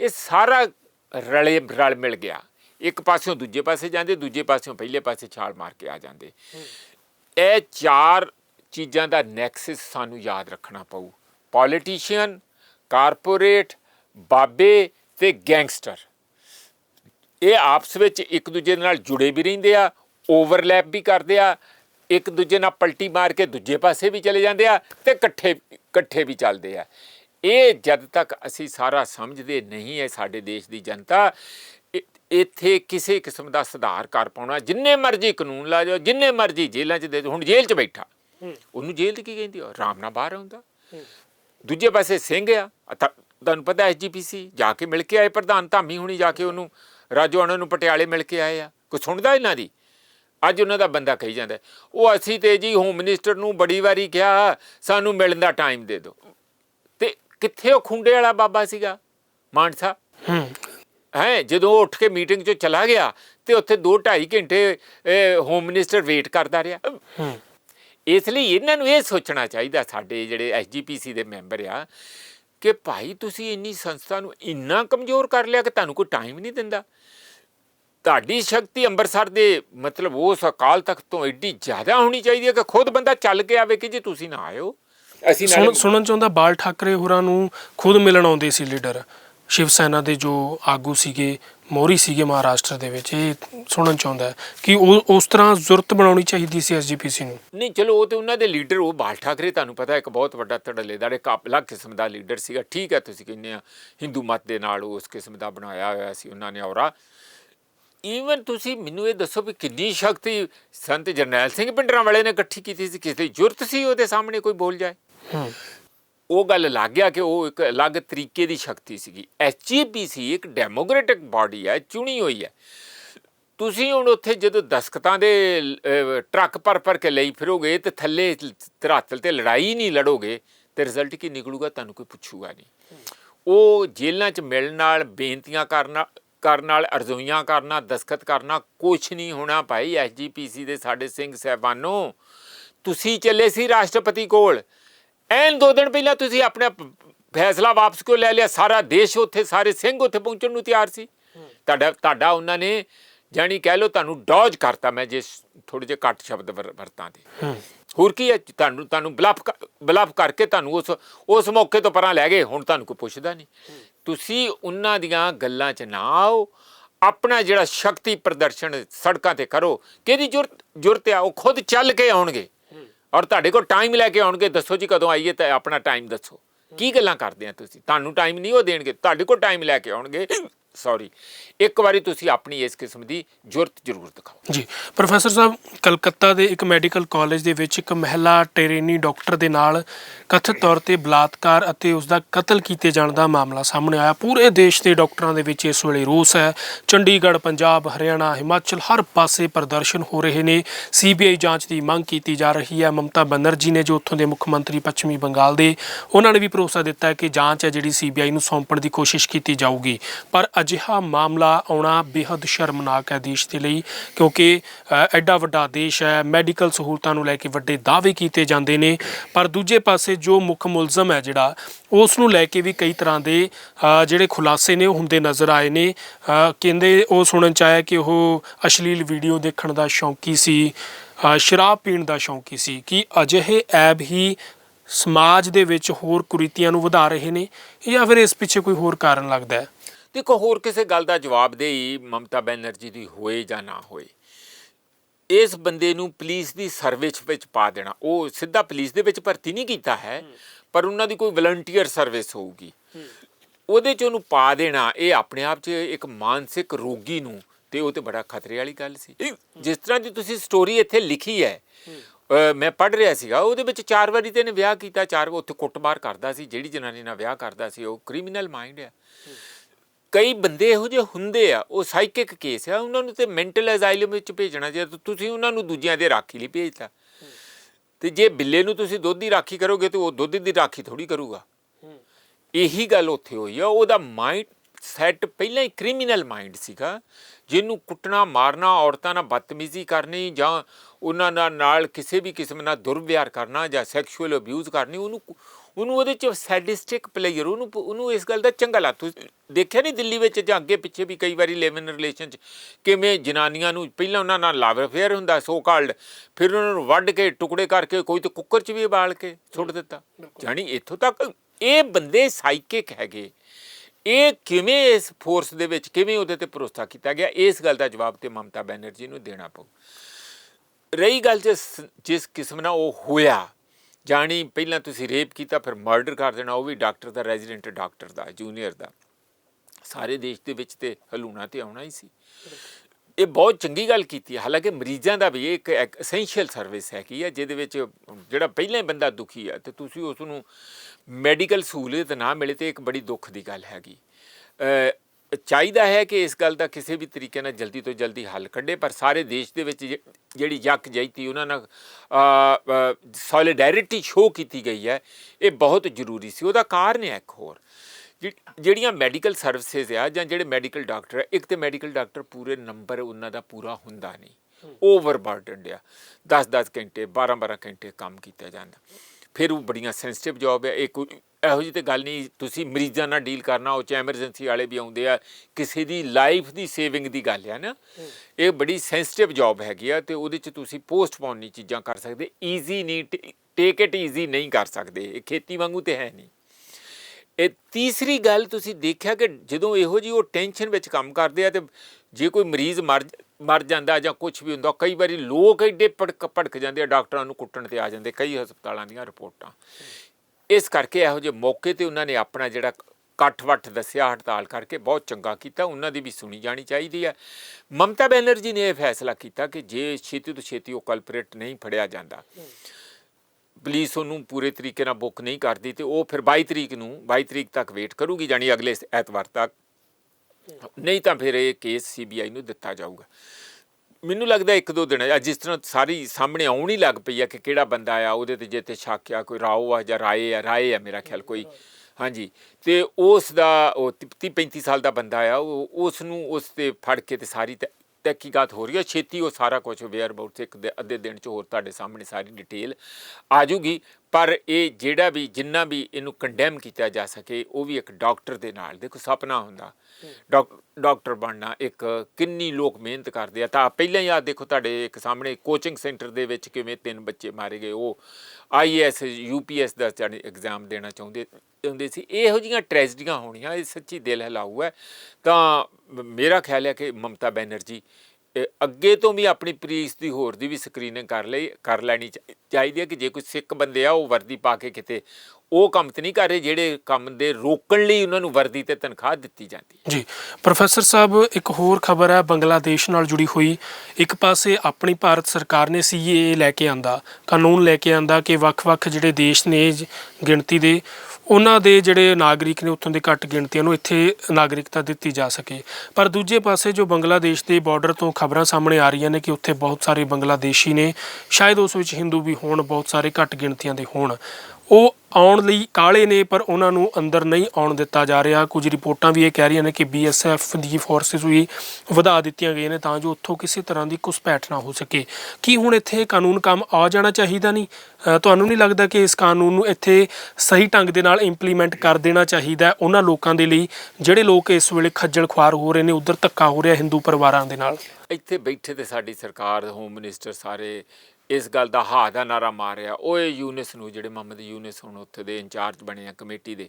ਇਹ ਸਾਰਾ ਰਲੇ ਰਲ ਮਿਲ ਗਿਆ। ਇੱਕ ਪਾਸਿਓਂ ਦੂਜੇ ਪਾਸੇ ਜਾਂਦੇ ਦੂਜੇ ਪਾਸਿਓਂ ਪਹਿਲੇ ਪਾਸੇ ਛਾਲ ਮਾਰ ਕੇ ਆ ਜਾਂਦੇ। ਇਹ ਚਾਰ ਚੀਜ਼ਾਂ ਦਾ ਨੈਕਸਸ ਸਾਨੂੰ ਯਾਦ ਰੱਖਣਾ ਪਊ। ਪੋਲੀਟੀਸ਼ੀਅਨ ਕਾਰਪੋਰੇਟ ਬਾਬੇ ਤੇ ਗੈਂਗਸਟਰ। ਇਹ ਆਪਸ ਵਿੱਚ ਇੱਕ ਦੂਜੇ ਨਾਲ ਜੁੜੇ ਵੀ ਰਹਿੰਦੇ ਆ ਓਵਰਲੈਪ ਵੀ ਕਰਦੇ ਆ ਇੱਕ ਦੂਜੇ ਨਾਲ ਪਲਟੀ ਮਾਰ ਕੇ ਦੂਜੇ ਪਾਸੇ ਵੀ ਚਲੇ ਜਾਂਦੇ ਆ ਤੇ ਇਕੱਠੇ ਇਕੱਠੇ ਵੀ ਚੱਲਦੇ ਆ। ਇਹ ਜਦ ਤੱਕ ਅਸੀਂ ਸਾਰਾ ਸਮਝਦੇ ਨਹੀਂ ਹੈ ਸਾਡੇ ਦੇਸ਼ ਦੀ ਜਨਤਾ ਇੱਥੇ ਕਿਸੇ ਕਿਸਮ ਦਾ ਸੁਧਾਰ ਕਰ ਪਾਉਣਾ ਜਿੰਨੇ ਮਰਜ਼ੀ ਕਾਨੂੰਨ ਲਾ ਜਾਓ ਜਿੰਨੇ ਮਰਜ਼ੀ ਜੇਲ੍ਹਾਂ 'ਚ ਦੇ ਦਿਓ ਹੁਣ ਜੇਲ੍ਹ 'ਚ ਬੈਠਾ। ਉਹਨੂੰ ਜੇਲ੍ਹ 'ਚ ਕੀ ਕਹਿੰਦੀ ਆ? ਆਰਾਮ ਨਾਲ ਬਾਹਰ ਆਉਂਦਾ। ਦੂਜੇ ਪਾਸੇ ਸਿੰਘ ਆ ਤੁਹਾਨੂੰ ਪਤਾ ਐਸਜੀਪੀਸੀ ਜਾ ਕੇ ਮਿਲ ਕੇ ਆਏ ਪ੍ਰਧਾਨ ਧਾਮੀ ਹੁਣੀ ਜਾ ਕੇ ਉਹਨੂੰ ਰਾਜੋਆਣਾ ਨੂੰ ਪਟਿਆਲੇ ਮਿਲ ਕੇ ਆਏ ਆ। ਕੋਈ ਸੁਣਦਾ ਇਹਨਾਂ ਦੀ? ਅੱਜ ਉਹਨਾਂ ਦਾ ਬੰਦਾ ਕਹੀ ਜਾਂਦਾ ਉਹ ਅਸੀਂ ਤੇ ਜੀ ਹੋਮ ਮਿਨਿਸਟਰ ਨੂੰ ਬੜੀ ਵਾਰੀ ਕਿਹਾ ਸਾਨੂੰ ਮਿਲਣ ਦਾ ਟਾਈਮ ਦੇ ਦਿਓ। ਤੇ ਕਿੱਥੇ ਉਹ ਖੁੰਡੇ ਵਾਲਾ ਬਾਬਾ ਸੀਗਾ? ਮਾਨਸਾ ਹੂੰ। ਹੈ ਜਦੋਂ ਉਹ ਉੱਠ ਕੇ ਮੀਟਿੰਗ 'ਚ ਚਲਾ ਗਿਆ ਤੇ ਉੱਥੇ 2 2.5 ਘੰਟੇ ਹੋਮ ਮਿਨਿਸਟਰ ਵੇਟ ਕਰਦਾ ਰਿਹਾ। ਇਸ ਲਈ ਇਹਨਾਂ ਨੂੰ ਇਹ ਸੋਚਣਾ ਚਾਹੀਦਾ ਸਾਡੇ ਜਿਹੜੇ ਐਸਜੀਪੀਸੀ ਦੇ ਮੈਂਬਰ ਆ ਕਿ ਭਾਈ ਤੁਸੀਂ ਇੰਨੀ ਸੰਸਥਾ ਨੂੰ ਇੰਨਾ ਕਮਜ਼ੋਰ ਕਰ ਲਿਆ ਕਿ ਤੁਹਾਨੂੰ ਕੋਈ ਟਾਈਮ ਨਹੀਂ ਦਿੰਦਾ। ਤੁਹਾਡੀ ਸ਼ਕਤੀ ਅੰਮ੍ਰਿਤਸਰ ਦੇ ਮਤਲਬ ਉਸ ਅਕਾਲ ਤਖਤ ਤੋਂ ਐਡੀ ਜ਼ਿਆਦਾ ਹੋਣੀ ਚਾਹੀਦੀ ਹੈ ਕਿ ਖੁਦ ਬੰਦਾ ਚੱਲ ਕੇ ਆਵੇ ਕਿ ਜੀ ਤੁਸੀਂ ਨਾ ਆਇਓ? ਅਸੀਂ ਸੁਣ ਸੁਣਨ ਚ ਆਉਂਦਾ ਬਾਲ ਠਾਕਰੇ ਹੋਰਾਂ ਨੂੰ ਖੁਦ ਮਿਲਣ ਆਉਂਦੇ ਸੀ ਲੀਡਰ। ਸ਼ਿਵ ਸੈਨਾ ਦੇ ਜੋ ਆਗੂ ਸੀਗੇ ਮੋਰੀ ਸੀਗੇ ਮਹਾਰਾਸ਼ਟਰ ਦੇ ਵਿੱਚ ਇਹ ਸੁਣਨ ਚ ਆਉਂਦਾ ਹੈ ਕਿ ਉਹ ਉਸ ਤਰ੍ਹਾਂ ਜ਼ਰੂਰਤ ਬਣਾਉਣੀ ਚਾਹੀਦੀ ਸੀ ਐਸਜੀਪੀਸੀ ਨੂੰ। ਨਹੀਂ ਚਲੋ ਉਹ ਤੇ ਉਹਨਾਂ ਦੇ ਲੀਡਰ ਉਹ ਬਾਲ ਠਾਕਰੇ ਤੁਹਾਨੂੰ ਪਤਾ ਇੱਕ ਬਹੁਤ ਵੱਡਾ ਧੜੱਲੇਦਾਰ ਇੱਕ ਅਲੱਗ ਕਿਸਮ ਦਾ ਲੀਡਰ ਸੀਗਾ। ਠੀਕ ਹੈ ਤੁਸੀਂ ਕਹਿੰਦੇ ਆ ਹਿੰਦੂ ਮਤ ਦੇ ਨਾਲ ਉਸ ਕਿਸਮ ਦਾ ਬਣਾਇਆ ਹੋਇਆ ਸੀ ਉਹਨਾਂ ਨੇ ਔਰਾ। ਈਵਨ ਤੁਸੀਂ ਮੈਨੂੰ ਇਹ ਦੱਸੋ ਵੀ ਕਿੰਨੀ ਸ਼ਕਤੀ ਸੰਤ ਜਰਨੈਲ ਸਿੰਘ ਪਿੰਡਰਾਂ ਵਾਲੇ ਨੇ ਇਕੱਠੀ ਕੀਤੀ ਸੀ ਕਿਸੇ ਦੀ ਜ਼ਰੂਰਤ ਸੀ ਉਹਦੇ ਸਾਹਮਣੇ ਕੋਈ ਬੋਲ ਜਾਏ? ਉਹ ਗੱਲ ਲੱਗ ਗਿਆ ਕਿ ਉਹ ਇੱਕ ਅਲੱਗ ਤਰੀਕੇ ਦੀ ਸ਼ਕਤੀ ਸੀਗੀ। ਐਚਜੀਪੀਸੀ ਇੱਕ ਡੈਮੋਕ੍ਰੈਟਿਕ ਬਾਡੀ ਹੈ ਚੁਣੀ ਹੋਈ ਹੈ। ਤੁਸੀਂ ਹੁਣ ਉੱਥੇ ਜਦੋਂ ਦਸਕਤਾਂ ਦੇ ਟਰੱਕ ਭਰ ਭਰ ਕੇ ਲਈ ਫਿਰੋਗੇ ਤੇ ਥੱਲੇ ਧਰਾਤਲ ਤੇ ਲੜਾਈ ਨਹੀਂ ਲੜੋਗੇ ਤੇ ਰਿਜ਼ਲਟ ਕੀ ਨਿਕਲੂਗਾ? ਤੁਹਾਨੂੰ ਕੋਈ ਪੁੱਛੂਗਾ ਨਹੀਂ। ਉਹ ਜੇਲ੍ਹਾਂ 'ਚ ਮਿਲਣ ਨਾਲ ਬੇਨਤੀਆਂ ਕਰਨਾ ਕਰਨ ਨਾਲ ਅਰਜ਼ੋਈਆਂ ਕਰਨਾ ਦਸਖਤ ਕਰਨਾ ਕੁਛ ਨਹੀਂ ਹੋਣਾ ਭਾਈ ਐਸਜੀਪੀਸੀ ਦੇ ਸਾਡੇ ਸਿੰਘ ਸਹਿਬਾਨੋ। ਤੁਸੀਂ ਚੱਲੇ ਸੀ ਰਾਸ਼ਟਰਪਤੀ ਕੋਲ। ਐਨ ਦੋ ਦਿਨ ਪਹਿਲਾਂ ਤੁਸੀਂ ਆਪਣਾ ਫੈਸਲਾ ਵਾਪਸ ਕਿਉਂ ਲੈ ਲਿਆ? ਸਾਰਾ ਦੇਸ਼ ਉੱਥੇ ਸਾਰੇ ਸਿੰਘ ਉੱਥੇ ਪਹੁੰਚਣ ਨੂੰ ਤਿਆਰ ਸੀ। ਤੁਹਾਡਾ ਤੁਹਾਡਾ ਉਹਨਾਂ ਨੇ ਜਾਣੀ ਕਹਿ ਲਓ ਤੁਹਾਨੂੰ ਡੌਜ ਕਰਤਾ ਮੈਂ ਜੇ ਥੋੜੇ ਜਿਹੇ ਘੱਟ ਸ਼ਬਦ ਵਰ- ਵਰਤਾਂ ਤੇ। ਹੂੰ। ਹੋਰ ਕੀ ਹੈ? ਤੁਹਾਨੂੰ ਤੁਹਾਨੂੰ ਬਲਫ ਬਲਫ ਕਰਕੇ ਤੁਹਾਨੂੰ ਉਸ ਉਸ ਮੌਕੇ ਤੋਂ ਪਰਾਂ ਲੈ ਗਏ ਹੁਣ ਤੁਹਾਨੂੰ ਕੋਈ ਪੁੱਛਦਾ ਨਹੀਂ। ਤੁਸੀਂ ਉਹਨਾਂ ਦੀਆਂ ਗੱਲਾਂ 'ਚ ਨਾ ਆਓ, ਆਪਣਾ ਜਿਹੜਾ ਸ਼ਕਤੀ ਪ੍ਰਦਰਸ਼ਨ ਸੜਕਾਂ ਤੇ ਕਰੋ, ਕਿਹਦੀ ਜੁਰਤ ਜੁਰਤ ਆ, ਉਹ ਖੁਦ ਚੱਲ ਕੇ ਆਉਣਗੇ। ਔਰ ਤੁਹਾਡੇ ਕੋਲ ਟਾਈਮ ਲੈ ਕੇ ਆਉਣਗੇ, ਦੱਸੋ ਜੀ ਕਦੋਂ ਆਈਏ ਤਾਂ ਆਪਣਾ ਟਾਈਮ ਦੱਸੋ। ਕੀ ਗੱਲਾਂ ਕਰਦੇ ਆ ਤੁਸੀਂ? ਤੁਹਾਨੂੰ ਟਾਈਮ ਨਹੀਂ ਉਹ ਦੇਣਗੇ, ਤੁਹਾਡੇ ਕੋਲ ਟਾਈਮ ਲੈ ਕੇ ਆਉਣਗੇ। ਸੌਰੀ ਇੱਕ ਵਾਰੀ ਤੁਸੀਂ ਆਪਣੀ ਇਸ ਕਿਸਮ ਦੀ ਜੁਰਤ ਜ਼ਰੂਰ ਦਿਖਾਓ। ਜੀ, ਪ੍ਰੋਫੈਸਰ ਸਾਹਿਬ, ਕਲਕੱਤਾ ਦੇ ਇੱਕ ਮੈਡੀਕਲ ਕਾਲਜ ਦੇ ਵਿੱਚ ਇੱਕ ਮਹਿਲਾ ਟੇਰੇਨੀ ਡਾਕਟਰ ਦੇ ਨਾਲ ਕਥਿਤ ਤੌਰ ਤੇ ਬਲਾਤਕਾਰ ਅਤੇ ਉਸ ਦਾ ਕਤਲ ਕੀਤੇ ਜਾਣ ਦਾ ਮਾਮਲਾ ਸਾਹਮਣੇ ਆਇਆ। ਪੂਰੇ ਦੇਸ਼ ਦੇ ਡਾਕਟਰਾਂ ਦੇ ਵਿੱਚ ਇਸ ਵੇਲੇ ਰੋਸ ਹੈ। ਚੰਡੀਗੜ੍ਹ, ਪੰਜਾਬ, ਹਰਿਆਣਾ, ਹਿਮਾਚਲ ਹਰ ਪਾਸੇ ਪ੍ਰਦਰਸ਼ਨ ਹੋ ਰਹੇ ਨੇ। ਸੀਬੀਆਈ ਜਾਂਚ ਦੀ ਮੰਗ ਕੀਤੀ ਜਾ ਰਹੀ ਹੈ। ਮਮਤਾ ਬਨਰਜੀ ਨੇ ਜੋ ਉੱਥੋਂ ਦੇ ਮੁੱਖ ਮੰਤਰੀ ਪੱਛਮੀ ਬੰਗਾਲ ਦੇ, ਉਹਨਾਂ ਨੇ ਵੀ ਭਰੋਸਾ ਦਿੱਤਾ ਹੈ ਕਿ ਜਾਂਚ ਹੈ ਜਿਹੜੀ ਸੀਬੀਆਈ ਨੂੰ ਸੌਂਪਣ ਦੀ ਕੋਸ਼ਿਸ਼ ਕੀਤੀ ਜਾਊਗੀ। ਪਰ ਅਜਿਹਾ ਮਾਮਲਾ ਆਉਣਾ ਬੇहद ਸ਼ਰਮਨਾਕ ਹੈ ਦੇਸ਼ ਦੇ ਲਈ, ਕਿਉਂਕਿ ਐਡਾ ਵੱਡਾ ਦੇਸ਼ ਹੈ, ਮੈਡੀਕਲ ਸਹੂਲਤਾਂ ਨੂੰ ਲੈ ਕੇ ਵੱਡੇ ਦਾਅਵੇ ਕੀਤੇ ਜਾਂਦੇ ਨੇ, ਪਰ ਦੂਜੇ ਪਾਸੇ ਜੋ ਮੁੱਖ ਮੁਲਜ਼ਮ ਹੈ ਜਿਹੜਾ, ਉਸ ਨੂੰ ਲੈ ਕੇ ਵੀ ਕਈ ਤਰ੍ਹਾਂ ਦੇ ਜਿਹੜੇ ਖੁਲਾਸੇ ਨੇ ਉਹ ਹੁੰਦੇ ਨਜ਼ਰ ਆਏ ਨੇ ਕਹਿੰਦੇ ਉਹ ਸੁਣਨ ਚ ਆਇਆ ਕਿ ਉਹ ਅਸ਼ਲੀਲ ਵੀਡੀਓ ਦੇਖਣ ਦਾ ਸ਼ੌਂਕੀ ਸੀ ਸ਼ਰਾਬ ਪੀਣ ਦਾ ਸ਼ੌਂਕੀ ਸੀ, ਕਿ ਅਜਿਹੇ ਐਬ ਹੀ ਸਮਾਜ ਦੇ ਵਿੱਚ ਹੋਰ ਕੁਰੀਤੀਆਂ ਨੂੰ ਵਧਾ ਰਹੇ ਨੇ ਜਾਂ ਫਿਰ ਇਸ ਪਿੱਛੇ ਕੋਈ ਹੋਰ ਕਾਰਨ ਲੱਗਦਾ ਹੈ? ਦੇਖੋ ਹੋਰ ਕਿਸੇ ਗੱਲ ਦਾ ਜਵਾਬ ਦੇਈ ਮਮਤਾ ਬੈਨਰਜੀ ਦੀ ਹੋਏ ਜਾਂ ਨਾ ਹੋਏ ਇਸ ਬੰਦੇ ਨੂੰ ਪੁਲਿਸ ਦੀ ਸਰਵਿਸ ਵਿੱਚ ਪਾ ਦੇਣਾ। ਉਹ ਸਿੱਧਾ ਪੁਲਿਸ ਦੇ ਵਿੱਚ ਭਰਤੀ ਨਹੀਂ ਕੀਤਾ ਹੈ ਪਰ ਉਹਨਾਂ ਦੀ ਕੋਈ ਵਲੰਟੀਅਰ ਸਰਵਿਸ ਹੋਊਗੀ। ਉਹਦੇ ਚ ਉਹਨੂੰ ਪਾ ਦੇਣਾ ਇਹ ਆਪਣੇ ਆਪ 'ਚ ਇੱਕ ਮਾਨਸਿਕ ਰੋਗੀ ਨੂੰ ਤੇ ਉਹ ਤੇ ਬੜਾ ਖਤਰੇ ਵਾਲੀ ਗੱਲ ਸੀ। ਜਿਸ ਤਰ੍ਹਾਂ ਦੀ ਤੁਸੀਂ ਸਟੋਰੀ ਇੱਥੇ ਲਿਖੀ ਹੈ ਮੈਂ ਪੜ੍ਹ ਰਿਹਾ ਸੀਗਾ ਉਹਦੇ ਵਿੱਚ ਚਾਰ ਵਾਰੀ ਤੇ ਨੇ ਵਿਆਹ ਕੀਤਾ ਚਾਰ ਉੱਥੇ ਕੁੱਟਮਾਰ ਕਰਦਾ ਸੀ ਜਿਹੜੀ ਜਨਾਨੀ ਨਾਲ ਵਿਆਹ ਕਰਦਾ ਸੀ ਉਹ ਕ੍ਰਿਮੀਨਲ ਮਾਈਂਡ ਆ। ਕਈ ਬੰਦੇ ਇਹੋ ਜਿਹੇ ਹੁੰਦੇ ਆ, ਉਹ ਸਾਈਕਿਕ ਕੇਸ ਆ, ਉਹਨਾਂ ਨੂੰ ਤੇ ਮੈਂਟਲ ਅਜ਼ਾਈਲਮ ਵਿੱਚ ਭੇਜਣਾ ਚਾਹੀਦਾ ਤੁਸੀਂ ਉਹਨਾਂ ਨੂੰ ਦੂਜਿਆਂ ਦੇ ਰਾਖੀ ਲਈ ਭੇਜਤਾ। ਤੇ ਜੇ ਬਿੱਲੇ ਨੂੰ ਤੁਸੀਂ ਦੁੱਧ ਦੀ ਰਾਖੀ ਕਰੋਗੇ ਤੇ ਉਹ ਦੁੱਧ ਦੀ ਰਾਖੀ ਥੋੜੀ ਕਰੂਗਾ। ਇਹੀ ਗੱਲ ਉੱਥੇ ਹੋਈ ਆ, ਉਹਦਾ ਮਾਈਂਡ ਸੈਟ ਪਹਿਲਾਂ ਹੀ ਕ੍ਰਿਮੀਨਲ ਮਾਈਂਡ ਸੀਗਾ, ਜਿਹਨੂੰ ਕੁੱਟਣਾ, ਮਾਰਨਾ, ਔਰਤਾਂ ਨਾਲ ਬਦਤਮੀਜ਼ੀ ਕਰਨੀ ਜਾਂ ਉਹਨਾਂ ਨਾਲ ਕਿਸੇ ਵੀ ਕਿਸਮ ਨਾਲ ਦੁਰਵਿਹਾਰ ਕਰਨਾ ਜਾਂ ਸੈਕਸ਼ੂਅਲ ਅਬਿਊਜ਼ ਕਰਨੀ, ਉਹਨੂੰ ਉਹਨੂੰ ਉਹਦੇ ਚ ਸੈਡਿਸਟਿਕ ਪਲੇਅਰ ਉਹਨੂੰ ਉਹਨੂੰ ਇਸ ਗੱਲ ਦਾ ਚੰਗਾ ਲੱਗ ਤੁਸੀਂ ਦੇਖਿਆ ਨਹੀਂ ਦਿੱਲੀ ਵਿੱਚ ਜਾਂ ਅੱਗੇ ਪਿੱਛੇ ਵੀ ਕਈ ਵਾਰੀ ਲਿਵ ਇਨ ਰਿਲੇਸ਼ਨ ਚ ਕਿਵੇਂ ਜਨਾਨੀਆਂ ਨੂੰ ਪਹਿਲਾਂ ਉਹਨਾਂ ਨਾਲ ਲਵ ਅਫੇਅਰ ਹੁੰਦਾ ਸੋ ਕਾਲਡ ਫਿਰ ਉਹਨਾਂ ਨੂੰ ਵੱਢ ਕੇ ਟੁਕੜੇ ਕਰਕੇ ਕੋਈ ਤੇ ਕੁੱਕਰ ਚ ਵੀ ਉਬਾਲ ਕੇ ਸੁੱਟ ਦਿੱਤਾ। ਜਾਣੀ ਇੱਥੋਂ ਤੱਕ ਇਹ ਬੰਦੇ ਸਾਈਕਿਕ ਹੈਗੇ। ਇਹ ਕਿਵੇਂ ਇਸ ਫੋਰਸ ਦੇ ਵਿੱਚ ਕਿਵੇਂ ਉਹਦੇ ਤੇ ਭਰੋਸਾ ਕੀਤਾ ਗਿਆ ਇਸ ਗੱਲ ਦਾ ਜਵਾਬ ਤੇ ਮਮਤਾ ਬੈਨਰਜੀ ਨੂੰ ਦੇਣਾ ਪਊ। ਰਹੀ ਗੱਲ ਜਿਸ ਕਿਸਮ ਨਾਲ ਉਹ ਹੋਇਆ ਜਾਣੀ ਪਹਿਲਾਂ ਤੁਸੀਂ ਰੇਪ ਕੀਤਾ ਫਿਰ ਮਰਡਰ ਕਰ ਦੇਣਾ ਉਹ ਵੀ ਡਾਕਟਰ ਦਾ ਰੈਜ਼ੀਡੈਂਟ ਡਾਕਟਰ ਦਾ ਜੂਨੀਅਰ ਦਾ। ਸਾਰੇ ਦੇਸ਼ ਦੇ ਵਿੱਚ ਤੇ ਹਲੂਣਾ ਤੇ ਆਉਣਾ ਹੀ ਸੀ। ਇਹ ਬਹੁਤ ਚੰਗੀ ਗੱਲ ਕੀਤੀ ਹੈ। ਹਾਲਾਂਕਿ ਮਰੀਜ਼ਾਂ ਦਾ ਵੀ ਇੱਕ ਐਸੈਂਸ਼ੀਅਲ ਸਰਵਿਸ ਹੈ ਕੀ ਹੈ ਜਿਹਦੇ ਵਿੱਚ ਜਿਹੜਾ ਪਹਿਲਾਂ ਹੀ ਬੰਦਾ ਦੁਖੀ ਹੈ ਤੇ ਤੁਸੀਂ ਉਸ ਨੂੰ ਮੈਡੀਕਲ ਸਹੂਲਤ ਨਾ ਮਿਲੇ ਤੇ ਇੱਕ ਬੜੀ ਦੁੱਖ ਦੀ ਗੱਲ ਹੈਗੀ। ਚਾਹੀਦਾ ਹੈ ਕਿ ਇਸ ਗੱਲ ਦਾ ਕਿਸੇ ਵੀ ਤਰੀਕੇ ਨਾਲ ਜਲਦੀ ਤੋਂ ਜਲਦੀ ਹੱਲ ਕੱਢੇ ਪਰ ਸਾਰੇ ਦੇਸ਼ ਦੇ ਵਿੱਚ ਜਿਹੜੀ ਯੱਕ ਜਈਤੀ ਉਹਨਾਂ ਨਾਲ ਸੋਲੀਡੈਰਿਟੀ ਸ਼ੋ ਕੀਤੀ ਗਈ ਹੈ। ਇਹ ਬਹੁਤ ਜ਼ਰੂਰੀ ਸੀ। ਉਹਦਾ ਕਾਰਨ ਹੈ ਇੱਕ ਹੋਰ। ਜਿਹੜੀਆਂ ਮੈਡੀਕਲ ਸਰਵਿਸਿਜ਼ ਆ ਜਾਂ ਜਿਹੜੇ ਮੈਡੀਕਲ ਡਾਕਟਰ ਆ ਇੱਕ ਤੇ ਮੈਡੀਕਲ ਡਾਕਟਰ ਪੂਰੇ ਨੰਬਰ ਉਹਨਾਂ ਦਾ ਪੂਰਾ ਹੁੰਦਾ ਨਹੀਂ। ਓਵਰਬਰਡਨਡ ਆ। 10-10 ਘੰਟੇ 12-12 ਘੰਟੇ ਕੰਮ ਕੀਤਾ ਜਾਂਦਾ। ਫਿਰ ਉਹ ਬੜੀਆਂ ਸੈਂਸਿਟਿਵ ਜੌਬ ਹੈ ਇਹ ਕੋਈ ਇਹੋ ਜਿਹੀ ਤੇ ਗੱਲ ਨਹੀਂ ਤੁਸੀਂ ਮਰੀਜ਼ਾਂ ਨਾਲ ਡੀਲ ਕਰਨਾ ਉਹ ਚ ਐਮਰਜੈਂਸੀ ਵਾਲੇ ਵੀ ਆਉਂਦੇ ਆ ਕਿਸੇ ਦੀ ਲਾਈਫ ਦੀ ਸੇਵਿੰਗ ਦੀ ਗੱਲ ਹੈ ਨਾ। ਇਹ ਬੜੀ ਸੈਂਸਿਟਿਵ ਜੌਬ ਹੈਗੀ ਆ ਤੇ ਉਹਦੇ ਚ ਤੁਸੀਂ ਪੋਸਟਪੋਨ ਨਹੀਂ ਚੀਜ਼ਾਂ ਕਰ ਸਕਦੇ ਈਜ਼ੀ ਨਹੀਂ ਟੇਕ ਇਟ ਈਜ਼ੀ ਨਹੀਂ ਕਰ ਸਕਦੇ। ਇਹ ਖੇਤੀ ਵਾਂਗੂ ਤੇ ਹੈ ਨਹੀਂ। ਇਹ ਤੀਸਰੀ ਗੱਲ ਤੁਸੀਂ ਦੇਖਿਆ ਕਿ ਜਦੋਂ ਇਹੋ ਜੀ ਉਹ ਟੈਨਸ਼ਨ ਵਿੱਚ ਕੰਮ ਕਰਦੇ ਆ ਤੇ ਜੇ ਕੋਈ ਮਰੀਜ਼ ਮਰ ਮਰ ਜਾਂਦਾ ਜਾਂ ਕੁਝ ਵੀ ਹੁੰਦਾ ਕਈ ਵਾਰੀ ਲੋਕ ਐਡੇ ਭੜਕ ਭੜਕ ਜਾਂਦੇ ਆ, ਡਾਕਟਰਾਂ ਨੂੰ ਕੁੱਟਣ ਤੇ ਆ ਜਾਂਦੇ, ਕਈ ਹਸਪਤਾਲਾਂ ਦੀਆਂ ਰਿਪੋਰਟਾਂ। ਇਸ ਕਰਕੇ ਇਹੋ ਜਿਹੇ ਮੌਕੇ ਤੇ ਉਹਨਾਂ ਨੇ ਆਪਣਾ ਜਿਹੜਾ ਕੱਠ-ਵੱਠ ਦੱਸਿਆ, ਹੜਤਾਲ ਕਰਕੇ ਬਹੁਤ ਚੰਗਾ ਕੀਤਾ, ਉਹਨਾਂ ਦੀ ਵੀ ਸੁਣੀ ਜਾਣੀ ਚਾਹੀਦੀ ਹੈ ਮਮਤਾ ਬੈਨਰਜੀ ਨੇ ਇਹ ਫੈਸਲਾ ਕੀਤਾ ਕਿ ਜੇ ਛੇਤੀ ਤੋਂ ਛੇਤੀ ਉਹ ਕਲਪਰੇਟ ਨਹੀਂ ਫੜਿਆ ਜਾਂਦਾ, ਪੁਲਿਸ ਉਹਨੂੰ ਪੂਰੇ ਤਰੀਕੇ ਨਾਲ ਬੁੱਕ ਨਹੀਂ ਕਰਦੀ ਤੇ ਉਹ ਫਿਰ 22 ਤਰੀਕ ਨੂੰ 22 ਤਰੀਕ ਤੱਕ ਵੇਟ ਕਰੂਗੀ ਜਾਨੀ ਅਗਲੇ ਐਤਵਾਰ ਤੱਕ ਨਹੀਂ ਤਾਂ ਫਿਰ ਇਹ ਕੇਸ ਸੀਬੀਆਈ ਨੂੰ ਦਿੱਤਾ ਜਾਊਗਾ। ਮੈਨੂੰ ਲੱਗਦਾ ਇੱਕ ਦੋ ਦਿਨ, ਅੱਜ ਜਿਸ ਤਰ੍ਹਾਂ ਸਾਰੀ ਸਾਹਮਣੇ ਆਉਣ ਹੀ ਲੱਗ ਪਈ ਆ ਕਿ ਕਿਹੜਾ ਬੰਦਾ ਆ ਉਹਦੇ ਤੇ ਜੇ ਤੇ ਸ਼ੱਕ ਆ, ਕੋਈ ਰਾਓ ਆ ਜਾਂ ਰਾਏ ਆ ਰਾਏ ਆ ਮੇਰਾ ਖਿਆਲ ਕੋਈ। ਹਾਂਜੀ, ਤੇ ਉਸ ਦਾ ਉਹ 30 35 ਸਾਲ ਦਾ ਬੰਦਾ ਆ ਉਹ ਉਸ ਨੂੰ ਉਸ ਤੇ ਫੜ ਕੇ ਤੇ ਸਾਰੀ ਤਹਿ- ਤਹਿਕੀਕਾਤ ਹੋ ਰਹੀ ਹੈ। ਛੇਤੀ ਉਹ ਸਾਰਾ ਕੁਝ ਵੇਅਰ ਅਬਾਊਟ ਇੱਕ ਦੇ ਅੱਧੇ ਦਿਨ ਚ ਹੋਰ ਤੁਹਾਡੇ ਸਾਹਮਣੇ ਸਾਰੀ ਡਿਟੇਲ ਆ ਜੂਗੀ ਪਰ ਇਹ ਜਿਹੜਾ ਵੀ, ਜਿੰਨਾ ਵੀ ਇਹਨੂੰ ਕੰਡੈਮ ਕੀਤਾ ਜਾ ਸਕੇ, ਉਹ ਵੀ ਇੱਕ ਡਾਕਟਰ ਦੇ ਨਾਲ। ਦੇਖੋ, ਸੁਪਨਾ ਹੁੰਦਾ। ਡਾਕ- ਡਾਕਟਰ ਬਣਨਾ ਇੱਕ ਕਿੰਨੀ ਲੋਕ ਮਿਹਨਤ ਕਰਦੇ ਆ। ਤਾਂ ਪਹਿਲਾਂ ਹੀ ਆ ਦੇਖੋ ਤੁਹਾਡੇ ਇੱਕ ਸਾਹਮਣੇ ਕੋਚਿੰਗ ਸੈਂਟਰ ਦੇ ਵਿੱਚ ਕਿਵੇਂ ਤਿੰਨ ਬੱਚੇ ਮਾਰੇ ਗਏ। ਉਹ ਆਈਐਸ ਯੂਪੀਐਸ ਦਾ ਜਾਣੀ ਐਗਜ਼ਾਮ ਦੇਣਾ ਚਾਹੁੰਦੇ ਹੁੰਦੇ ਸੀ। ਇਹੋ ਜੀਆਂ ਟ੍ਰੈਜਡੀਆਂ ਹੋਣੀਆਂ, ਇਹ ਸੱਚੀ ਦਿਲ ਹਿਲਾਊ ਹੈ। ਤਾਂ ਮੇਰਾ ਖਿਆਲ ਹੈ ਕਿ ਮਮਤਾ ਬੈਨਰਜੀ ਅੱਗੇ ਤੋਂ ਵੀ ਆਪਣੀ ਪ੍ਰੀਸ ਦੀ ਹੋਰ ਦੀ ਵੀ ਸਕਰੀਨਿੰਗ ਕਰ ਲਈ, ਕਰ ਲੈਣੀ ਚਾ- ਚਾਹੀਦੀ ਹੈ ਕਿ ਜੇ ਕੋਈ ਸਿੱਖ ਬੰਦੇ ਆ, ਉਹ ਵਰਦੀ ਪਾ ਕੇ ਕਿਤੇ, ਉਹ ਕੰਮ ਤੇ ਨਹੀਂ ਕਰ ਰਹੇ ਜਿਹੜੇ ਕੰਮ ਦੇ ਰੋਕਣ ਲਈ ਉਹਨਾਂ ਨੂੰ ਵਰਦੀ ਤੇ ਤਨਖਾਹ ਦਿੱਤੀ ਜਾਂਦੀ ਹੈ। ਜੀ, ਪ੍ਰੋਫੈਸਰ ਸਾਹਿਬ, ਇੱਕ ਹੋਰ ਖਬਰ ਹੈ ਬੰਗਲਾਦੇਸ਼ ਨਾਲ ਜੁੜੀ ਹੋਈ। ਇੱਕ ਪਾਸੇ ਆਪਣੀ ਭਾਰਤ ਸਰਕਾਰ ਨੇ ਸੀਏਏ ਲੈ ਕੇ ਆਂਦਾ, ਕਾਨੂੰਨ ਲੈ ਕੇ ਆਂਦਾ ਕਿ ਵੱਖ-ਵੱਖ ਜਿਹੜੇ ਦੇਸ਼ ਨੇ ਗਿਣਤੀ ਦੇ ਉਹਨਾਂ ਦੇ ਜਿਹੜੇ ਨਾਗਰਿਕ ਨੇ ਉੱਥੋਂ ਦੇ ਘੱਟ ਗਿਣਤੀਆਂ ਨੂੰ ਇੱਥੇ ਨਾਗਰਿਕਤਾ ਦਿੱਤੀ ਜਾ ਸਕੇ। ਪਰ ਦੂਜੇ ਪਾਸੇ ਜੋ ਬੰਗਲਾਦੇਸ਼ ਦੇ ਬਾਰਡਰ ਤੋਂ ਖਬਰਾਂ ਸਾਹਮਣੇ ਆ ਰਹੀਆਂ ਨੇ ਕਿ ਉੱਥੇ ਬਹੁਤ ਸਾਰੇ ਬੰਗਲਾਦੇਸ਼ੀ ਨੇ, ਸ਼ਾਇਦ ਉਸ ਵਿੱਚ ਹਿੰਦੂ ਵੀ ਹੋਣ, ਬਹੁਤ ਸਾਰੇ ਘੱਟ ਗਿਣਤੀਆਂ ਦੇ ਹੋਣ। ਉਹ ਆਉਣ ਲਈ ਕਾਲੇ ਨੇ, ਪਰ ਉਹਨਾਂ ਨੂੰ ਅੰਦਰ ਨਹੀਂ ਆਉਣ ਦਿੱਤਾ ਜਾ ਰਿਹਾ। ਕੁਝ ਰਿਪੋਰਟਾਂ ਵੀ ਇਹ ਕਹਿ ਰਹੀਆਂ ਨੇ ਕਿ ਬੀਐਸਐਫ ਦੀ ਫੋਰਸਿਸ ਵੀ ਵਧਾ ਦਿੱਤੀਆਂ ਗਈਆਂ ਨੇ ਤਾਂ ਜੋ ਉੱਥੋਂ ਕਿਸੇ ਤਰ੍ਹਾਂ ਦੀ ਘੁਸਪੈਠ ਨਾ ਹੋ ਸਕੇ। ਕੀ ਹੁਣ ਇੱਥੇ ਕਾਨੂੰਨ ਕੰਮ ਆ ਜਾਣਾ ਚਾਹੀਦਾ ਨਹੀਂ? ਤੁਹਾਨੂੰ ਨਹੀਂ ਲੱਗਦਾ ਕਿ ਇਸ ਕਾਨੂੰਨ ਨੂੰ ਇੱਥੇ ਸਹੀ ਢੰਗ ਦੇ ਨਾਲ ਇੰਪਲੀਮੈਂਟ ਕਰ ਦੇਣਾ ਚਾਹੀਦਾ ਉਹਨਾਂ ਲੋਕਾਂ ਦੇ ਲਈ ਜਿਹੜੇ ਲੋਕ ਇਸ ਵੇਲੇ ਖੱਜਲ ਖੁਆਰ ਹੋ ਰਹੇ ਨੇ, ਉਧਰ ਧੱਕਾ ਹੋ ਰਿਹਾ ਹਿੰਦੂ ਪਰਿਵਾਰਾਂ ਦੇ ਨਾਲ। ਇੱਥੇ ਬੈਠੇ ਤੇ ਸਾਡੀ ਸਰਕਾਰ ਹੋਮ ਮਿਨਿਸਟਰ ਸਾਰੇ ਇਸ ਗੱਲ ਦਾ ਹਾ ਦਾ ਨਾਰਾ ਮਾਰਿਆ। ਓਏ ਯੂਨਿਸ ਨੂੰ, ਜਿਹੜੇ ਮੁਹੰਮਦ ਯੂਨਿਸ ਹੁਣ ਉੱਥੇ ਦੇ ਇੰਚਾਰਜ ਬਣੇ ਆ ਕਮੇਟੀ ਦੇ,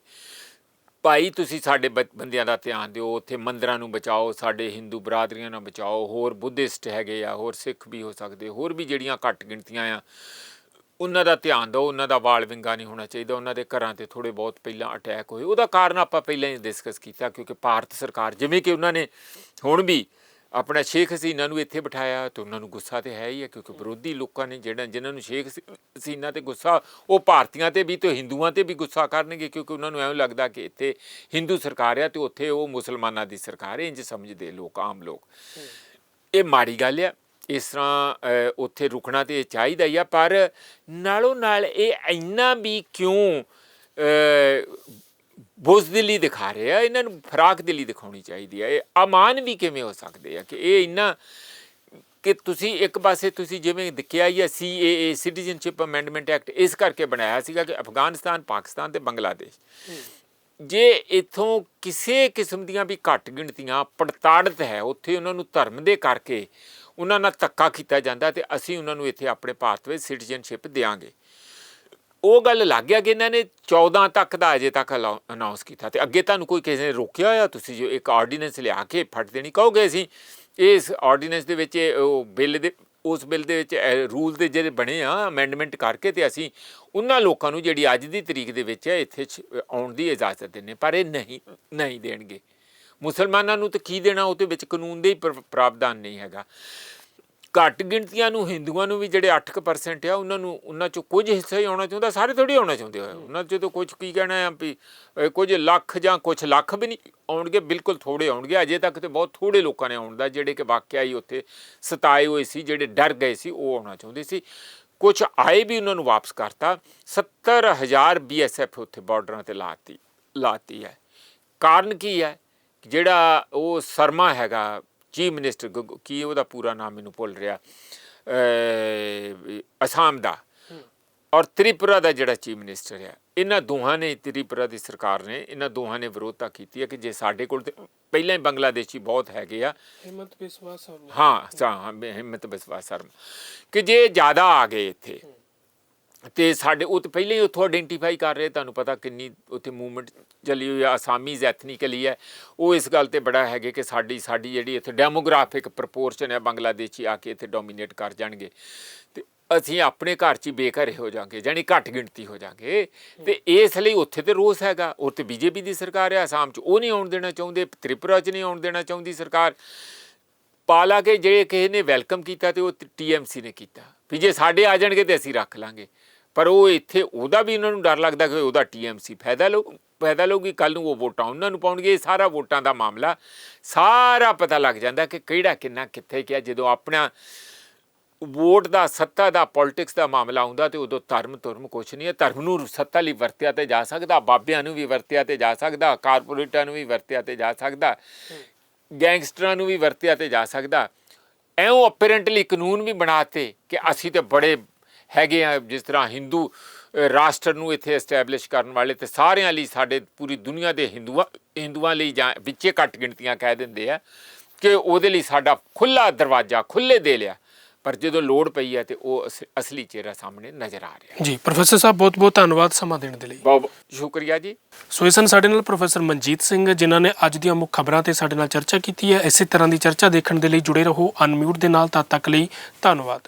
ਭਾਈ ਤੁਸੀਂ ਸਾਡੇ ਬ- ਬੰਦਿਆਂ ਦਾ ਧਿਆਨ ਦਿਓ, ਉੱਥੇ ਮੰਦਰਾਂ ਨੂੰ ਬਚਾਓ, ਸਾਡੇ ਹਿੰਦੂ ਬਰਾਦਰੀਆਂ ਨੂੰ ਬਚਾਓ, ਹੋਰ ਬੁੱਧਿਸਟ ਹੈਗੇ ਆ, ਹੋਰ ਸਿੱਖ ਵੀ ਹੋ ਸਕਦੇ, ਹੋਰ ਵੀ ਜਿਹੜੀਆਂ ਘੱਟ ਗਿਣਤੀਆਂ ਆ, ਉਹਨਾਂ ਦਾ ਧਿਆਨ ਦਿਓ, ਉਹਨਾਂ ਦਾ ਵਾਲ ਵਿੰਗਾ ਨਹੀਂ ਹੋਣਾ ਚਾਹੀਦਾ, ਉਹਨਾਂ ਦੇ ਘਰਾਂ ਤੇ ਥੋੜੇ ਬਹੁਤ ਪਹਿਲਾਂ ਅਟੈਕ ਹੋਏ। ਉਹਦਾ ਕਾਰਨ ਆਪਾਂ ਪਹਿਲਾਂ ਹੀ ਡਿਸਕਸ ਕੀਤਾ, ਕਿਉਂਕਿ ਭਾਰਤ ਸਰਕਾਰ, ਜਿਵੇਂ ਕਿ ਉਹਨਾਂ ਨੇ ਹੁਣ ਵੀ ਆਪਣਾ ਸ਼ੇਖ ਹਸੀਨਾ ਨੂੰ ਇੱਥੇ ਬਿਠਾਇਆ ਤੇ ਉਹਨਾਂ ਨੂੰ ਗੁੱਸਾ ਤੇ ਹੈ ਹੀ ਹੈ ਕਿਉਂਕਿ ਵਿਰੋਧੀ ਲੋਕਾਂ ਨੇ ਜਿਹੜਾ, ਜਿਨ੍ਹਾਂ ਨੂੰ ਸ਼ੇਖ ਹਸੀਨਾ ਤੇ ਗੁੱਸਾ, ਉਹ ਭਾਰਤੀਆਂ ਤੇ ਵੀ ਤੇ ਹਿੰਦੂਆਂ ਤੇ ਵੀ ਗੁੱਸਾ ਕਰਨਗੇ ਕਿਉਂਕਿ ਉਹਨਾਂ ਨੂੰ ਐਵੇਂ ਲੱਗਦਾ ਕਿ ਇੱਥੇ ਹਿੰਦੂ ਸਰਕਾਰ ਆ ਤੇ ਉੱਥੇ ਉਹ ਮੁਸਲਮਾਨਾਂ ਦੀ ਸਰਕਾਰ ਹੈ ਇੰਜ ਸਮਝਦੇ ਲੋਕ, ਆਮ ਲੋਕ। ਇਹ ਮਾੜੀ ਗੱਲ ਆ। ਇਸ ਤਰ੍ਹਾਂ ਉੱਥੇ ਰੁਕਣਾ ਤੇ ਚਾਹੀਦਾ ਹੀ ਆ, ਪਰ ਨਾਲੋਂ ਨਾਲ ਇਹ ਇੰਨਾ ਵੀ ਕਿਉਂ ਬੁਜ਼ਦਿਲੀ ਦਿਖਾ ਰਹੇ ਆ, ਇਹਨਾਂ ਨੂੰ ਫਰਾਕ ਦਿਲੀ ਦਿਖਾਉਣੀ ਚਾਹੀਦੀ ਹੈ ਇਹ ਅਮਾਨ ਵੀ ਕਿਵੇਂ ਹੋ ਸਕਦੇ ਆ ਕਿ ਇਹ ਇੰਨਾ ਕਿ ਤੁਸੀਂ ਇੱਕ ਪਾਸੇ ਤੁਸੀਂ ਜਿਵੇਂ ਦਿਖਿਆ ਹੀ ਹੈ ਸੀਏਏ ਸਿਟੀਜ਼ਨਸ਼ਿਪ ਅਮੈਂਡਮੈਂਟ ਐਕਟ ਇਸ ਕਰਕੇ ਬਣਾਇਆ ਸੀਗਾ ਕਿ ਅਫਗਾਨਿਸਤਾਨ, ਪਾਕਿਸਤਾਨ ਤੇ ਬੰਗਲਾਦੇਸ਼। ਜੇ ਇਥੋਂ ਕਿਸੇ ਕਿਸਮ ਦੀਆਂ ਵੀ ਘੱਟ ਗਿਣਤੀਆਂ, ਪੜਤਾੜਤ ਹੈ, ਉੱਥੇ ਉਹਨਾਂ ਨੂੰ ਧਰਮ ਦੇ ਕਰਕੇ ਉਹਨਾਂ ਨਾਲ ਧੱਕਾ ਕੀਤਾ ਜਾਂਦਾ ਤੇ ਅਸੀਂ ਉਹਨਾਂ ਨੂੰ ਇੱਥੇ ਆਪਣੇ ਭਾਰਤ ਵਿੱਚ ਸਿਟੀਜ਼ਨਸ਼ਿਪ ਦੇਵਾਂਗੇ ਉਹ ਗੱਲ ਲੱਗ ਗਿਆ ਕਿ ਇਹਨਾਂ ਨੇ 14 ਤੱਕ ਦਾ ਅਜੇ ਤੱਕ ਅਨਾਉਂਸ ਕੀਤਾ ਤੇ ਅੱਗੇ ਤੁਹਾਨੂੰ ਕੋਈ ਕਿਸੇ ਨੇ ਰੋਕਿਆ ਹੋਇਆ? ਤੁਸੀਂ ਜੋ ਇੱਕ ਆਰਡੀਨੈਂਸ ਲਿਆ ਕੇ ਫਟ ਦੇਣੀ ਕਹੋਗੇ ਅਸੀਂ? ਇਸ ਆਰਡੀਨੈਂਸ ਦੇ ਵਿੱਚ ਇਹ, ਉਹ ਬਿੱਲ ਦੇ, ਉਸ ਬਿੱਲ ਦੇ ਵਿੱਚ ਰੂਲ ਦੇ ਜਿਹੜੇ ਬਣੇ ਆ ਅਮੈਂਡਮੈਂਟ ਕਰਕੇ ਤੇ ਅਸੀਂ ਉਹਨਾਂ ਲੋਕਾਂ ਨੂੰ ਜਿਹੜੀ ਅੱਜ ਦੀ ਤਰੀਕ ਦੇ ਵਿੱਚ ਹੈ, ਇੱਥੇ ਆਉਣ ਦੀ ਇਜਾਜ਼ਤ ਦਿੰਨੇ ਪਰ ਇਹ ਨਹੀਂ ਨਹੀਂ ਦੇਣਗੇ। ਮੁਸਲਮਾਨਾਂ ਨੂੰ ਤਾਂ ਕੀ ਦੇਣਾ? ਉਹਦੇ ਵਿੱਚ ਕਾਨੂੰਨ ਦੇ ਹੀ ਪ੍ਰਾਵਧਾਨ ਨਹੀਂ ਹੈਗਾ। ਘੱਟ ਗਿਣਤੀਆਂ ਨੂੰ, ਹਿੰਦੂਆਂ ਨੂੰ ਵੀ ਜਿਹੜੇ 8% ਆ, ਉਹਨਾਂ ਨੂੰ, ਉਹਨਾਂ ਚੋਂ ਕੁਝ ਹਿੱਸਾ ਹੀ ਆਉਣਾ ਚਾਹੁੰਦਾ, ਸਾਰੇ ਥੋੜੀ ਆਉਣਾ ਚਾਹੁੰਦੇ ਹੋਏ ਉਹਨਾਂ ਚੋਂ ਤਾਂ ਕੁਝ ਕੀ ਕਹਿਣਾ ਆ ਵੀ ਕੁਝ ਲੱਖ ਜਾਂ ਕੁਝ ਲੱਖ ਵੀ ਨਹੀਂ ਆਉਣਗੇ, ਬਿਲਕੁਲ ਥੋੜੇ ਆਉਣਗੇ। ਅਜੇ ਤੱਕ ਤੇ ਬਹੁਤ ਥੋੜੇ ਲੋਕਾਂ ਨੇ ਆਉਣ ਦਾ, ਜਿਹੜੇ ਕਿ ਵਾਕਿਆ ਹੀ ਉੱਥੇ ਸਤਾਏ ਹੋਏ ਸੀ, ਜਿਹੜੇ ਡਰ ਗਏ ਸੀ, ਉਹ ਆਉਣਾ ਚਾਹੁੰਦੇ ਸੀ। ਕੁਝ ਆਏ ਵੀ ਉਹਨਾਂ ਨੂੰ ਵਾਪਸ ਕਰਤਾ। 70000 ਬੀਐਸਐਫ ਉੱਥੇ ਬਾਰਡਰਾਂ ਤੇ ਲਾਤੀ ਲਾਤੀ ਹੈ। ਕਾਰਨ ਕੀ ਹੈ? ਜਿਹੜਾ ਉਹ ਸਰਮਾ ਹੈਗਾ ਚੀਫ ਮਿਨਿਸਟਰ ਕੀ ਉਹਦਾ ਪੂਰਾ ਨਾਮ ਮੈਨੂੰ ਭੁੱਲ ਰਿਹਾ। ਅਸਾਮ ਦਾ। ਔਰ ਤ੍ਰਿਪੁਰਾ ਦਾ ਜਿਹੜਾ ਚੀਫ ਮਿਨਿਸਟਰ ਹੈ ਇਹਨਾਂ ਦੋਹਾਂ ਨੇ ਤ੍ਰਿਪੁਰਾ ਦੀ ਸਰਕਾਰ ਨੇ ਇਹਨਾਂ ਦੋਹਾਂ ਨੇ ਵਿਰੋਧਤਾ ਕੀਤੀ ਹੈ ਕਿ ਜੇ ਸਾਡੇ ਕੋਲ ਤੇ ਪਹਿਲਾਂ ਹੀ ਬੰਗਲਾਦੇਸ਼ੀ ਬਹੁਤ ਹੈਗੇ ਆ। ਹਿੰਮਤ ਵਿਸ਼ਵਾਸ ਹਾਂ ਹਾਂ ਹਿੰਮਤ ਵਿਸ਼ਵਾਸ ਸਰਮ। ਕਿ ਜੇ ਜ਼ਿਆਦਾ ਆ ਗਏ ਇੱਥੇ ਤੇ ਸਾਡੇ, ਉਹ ਤਾਂ ਪਹਿਲਾਂ ਹੀ ਉੱਥੋਂ ਆਇਡੈਂਟੀਫਾਈ ਕਰ ਰਹੇ, ਤੁਹਾਨੂੰ ਪਤਾ ਕਿੰਨੀ ਉੱਥੇ ਮੂਵਮੈਂਟ ਚੱਲੀ ਹੋਈ ਆ ਅਸਾਮੀਜ਼ ਐਥਨੀਕਲੀ ਹੈ। ਉਹ ਇਸ ਗੱਲ ਤੇ ਬੜਾ ਹੈਗੇ ਕਿ ਸਾਡੀ ਸਾਡੀ ਜਿਹੜੀ ਇੱਥੇ ਡੈਮੋਗ੍ਰਾਫਿਕ ਪ੍ਰਪੋਰਸ਼ਨ ਹੈ, ਬੰਗਲਾਦੇਸ਼ੀ ਆ ਕੇ ਇੱਥੇ ਡੋਮੀਨੇਟ ਕਰ ਜਾਣਗੇ। ਤੇ ਅਸੀਂ ਆਪਣੇ ਘਰ 'ਚ ਹੀ ਬੇਘਰੇ ਹੋ ਜਾਾਂਗੇ ਜਾਨੀ ਘੱਟ ਗਿਣਤੀ ਹੋ ਜਾਾਂਗੇ ਤੇ ਇਸ ਲਈ ਉੱਥੇ ਤੇ ਰੋਸ ਹੈਗਾ, ਉਹ ਉੱਥੇ ਬੀਜੇਪੀ ਦੀ ਸਰਕਾਰ ਹੈ ਆਸਾਮ 'ਚ ਉਹ ਨਹੀਂ ਆਉਣ ਦੇਣਾ ਚਾਹੁੰਦੇ, ਤ੍ਰਿਪੁਰਾ 'ਚ ਨਹੀਂ ਆਉਣ ਦੇਣਾ ਚਾਹੁੰਦੀ ਸਰਕਾਰ। ਪਾਲਾ ਕੇ ਜਿਹੜੇ ਕਿਸੇ ਨੇ ਵੈਲਕਮ ਕੀਤਾ ਤੇ ਉਹ ਟੀਐਮਸੀ ਨੇ ਕੀਤਾ। ਵੀ ਜੇ ਸਾਡੇ ਆ ਜਾਣਗੇ ਤੇ ਅਸੀਂ ਰੱਖ ਲਾਂਗੇ। ਪਰ ਉਹ ਇੱਥੇ, ਉਹਦਾ ਵੀ ਇਹਨਾਂ ਨੂੰ ਡਰ ਲੱਗਦਾ ਕਿ ਉਹਦਾ ਟੀਐਮਸੀ ਫਾਇਦਾ ਲਊ, ਫਾਇਦਾ ਲਊਗੀ ਕੱਲ ਨੂੰ ਉਹ ਵੋਟਾਂ ਉਹਨਾਂ ਨੂੰ ਪਾਉਣਗੇ, ਇਹ ਸਾਰਾ ਵੋਟਾਂ ਦਾ ਮਾਮਲਾ। ਸਾਰਾ ਪਤਾ ਲੱਗ ਜਾਂਦਾ ਕਿ ਕਿਹੜਾ, ਕਿੰਨਾ, ਕਿੱਥੇ ਕਿਆ ਜਦੋਂ ਆਪਣਾ ਵੋਟ ਦਾ, ਸੱਤਾ ਦਾ ਪੋਲਿਟਿਕਸ ਦਾ ਮਾਮਲਾ ਆਉਂਦਾ ਤੇ ਉਦੋਂ ਧਰਮ ਧਰਮ ਕੁਛ ਨਹੀਂ ਹੈ। ਧਰਮ ਨੂੰ ਸੱਤਾ ਲਈ ਵਰਤਿਆ ਤੇ ਜਾ ਸਕਦਾ, ਬਾਬਿਆਂ ਨੂੰ ਵੀ ਵਰਤਿਆ ਤੇ ਜਾ ਸਕਦਾ, ਕਾਰਪੋਰੇਟਾਂ ਨੂੰ ਵੀ ਵਰਤਿਆ ਤੇ ਜਾ ਸਕਦਾ, ਗੈਂਗਸਟਰਾਂ ਨੂੰ ਵੀ ਵਰਤਿਆ ਤੇ ਜਾ ਸਕਦਾ। ਐਉਂ ਅਪਰੈਂਟਲੀ ਕਾਨੂੰਨ ਵੀ ਬਣਾਤੇ ਕਿ ਅਸੀਂ ਤੇ ਬੜੇ ਹੈਗੇ ਆ ਜਿਸ ਤਰ੍ਹਾਂ ਹਿੰਦੂ ਰਾਸ਼ਟਰ ਨੂੰ ਇੱਥੇ ਐਸਟੈਬਲਿਸ਼ ਕਰਨ ਵਾਲੇ ਤੇ ਸਾਰਿਆਂ ਲਈ ਸਾਡੇ ਪੂਰੀ ਦੁਨੀਆ ਦੇ ਹਿੰਦੂਆਂ ਹਿੰਦੂਆਂ ਲਈ ਜਾਂ ਵਿੱਚੇ ਘੱਟ ਗਿਣਤੀਆਂ ਕਹਿ ਦਿੰਦੇ ਆ ਕਿ ਉਹਦੇ ਲਈ ਸਾਡਾ ਖੁੱਲਾ ਦਰਵਾਜ਼ਾ ਖੁੱਲੇ ਦੇ ਲਿਆ ਪਰ ਜਦੋਂ ਲੋੜ ਪਈ ਹੈ ਤੇ ਉਹ ਅਸ- ਅਸਲੀ ਚਿਹਰਾ ਸਾਹਮਣੇ ਨਜ਼ਰ ਆ ਰਿਹਾ। ਜੀ ਪ੍ਰੋਫੈਸਰ ਸਾਹਿਬ ਬਹੁਤ ਬਹੁਤ ਧੰਨਵਾਦ ਸਮਾਂ ਦੇਣ ਦੇ ਲਈ। ਬਹੁਤ ਬਹੁਤ ਸ਼ੁਕਰੀਆ ਜੀ। ਸੋ ਇਸ ਸਾਡੇ ਨਾਲ ਪ੍ਰੋਫੈਸਰ ਮਨਜੀਤ ਸਿੰਘ ਜਿਨ੍ਹਾਂ ਨੇ ਅੱਜ ਦੀਆਂ ਮੁੱਖ ਖਬਰਾਂ ਤੇ ਸਾਡੇ ਨਾਲ ਚਰਚਾ ਕੀਤੀ ਹੈ ਇਸੇ ਤਰ੍ਹਾਂ ਦੀ ਚਰਚਾ ਦੇਖਣ ਦੇ ਲਈ ਜੁੜੇ ਰਹੋ ਅਨਮਿਊਟ ਦੇ ਨਾਲ ਤਦ ਤੱਕ ਲਈ ਧੰਨਵਾਦ।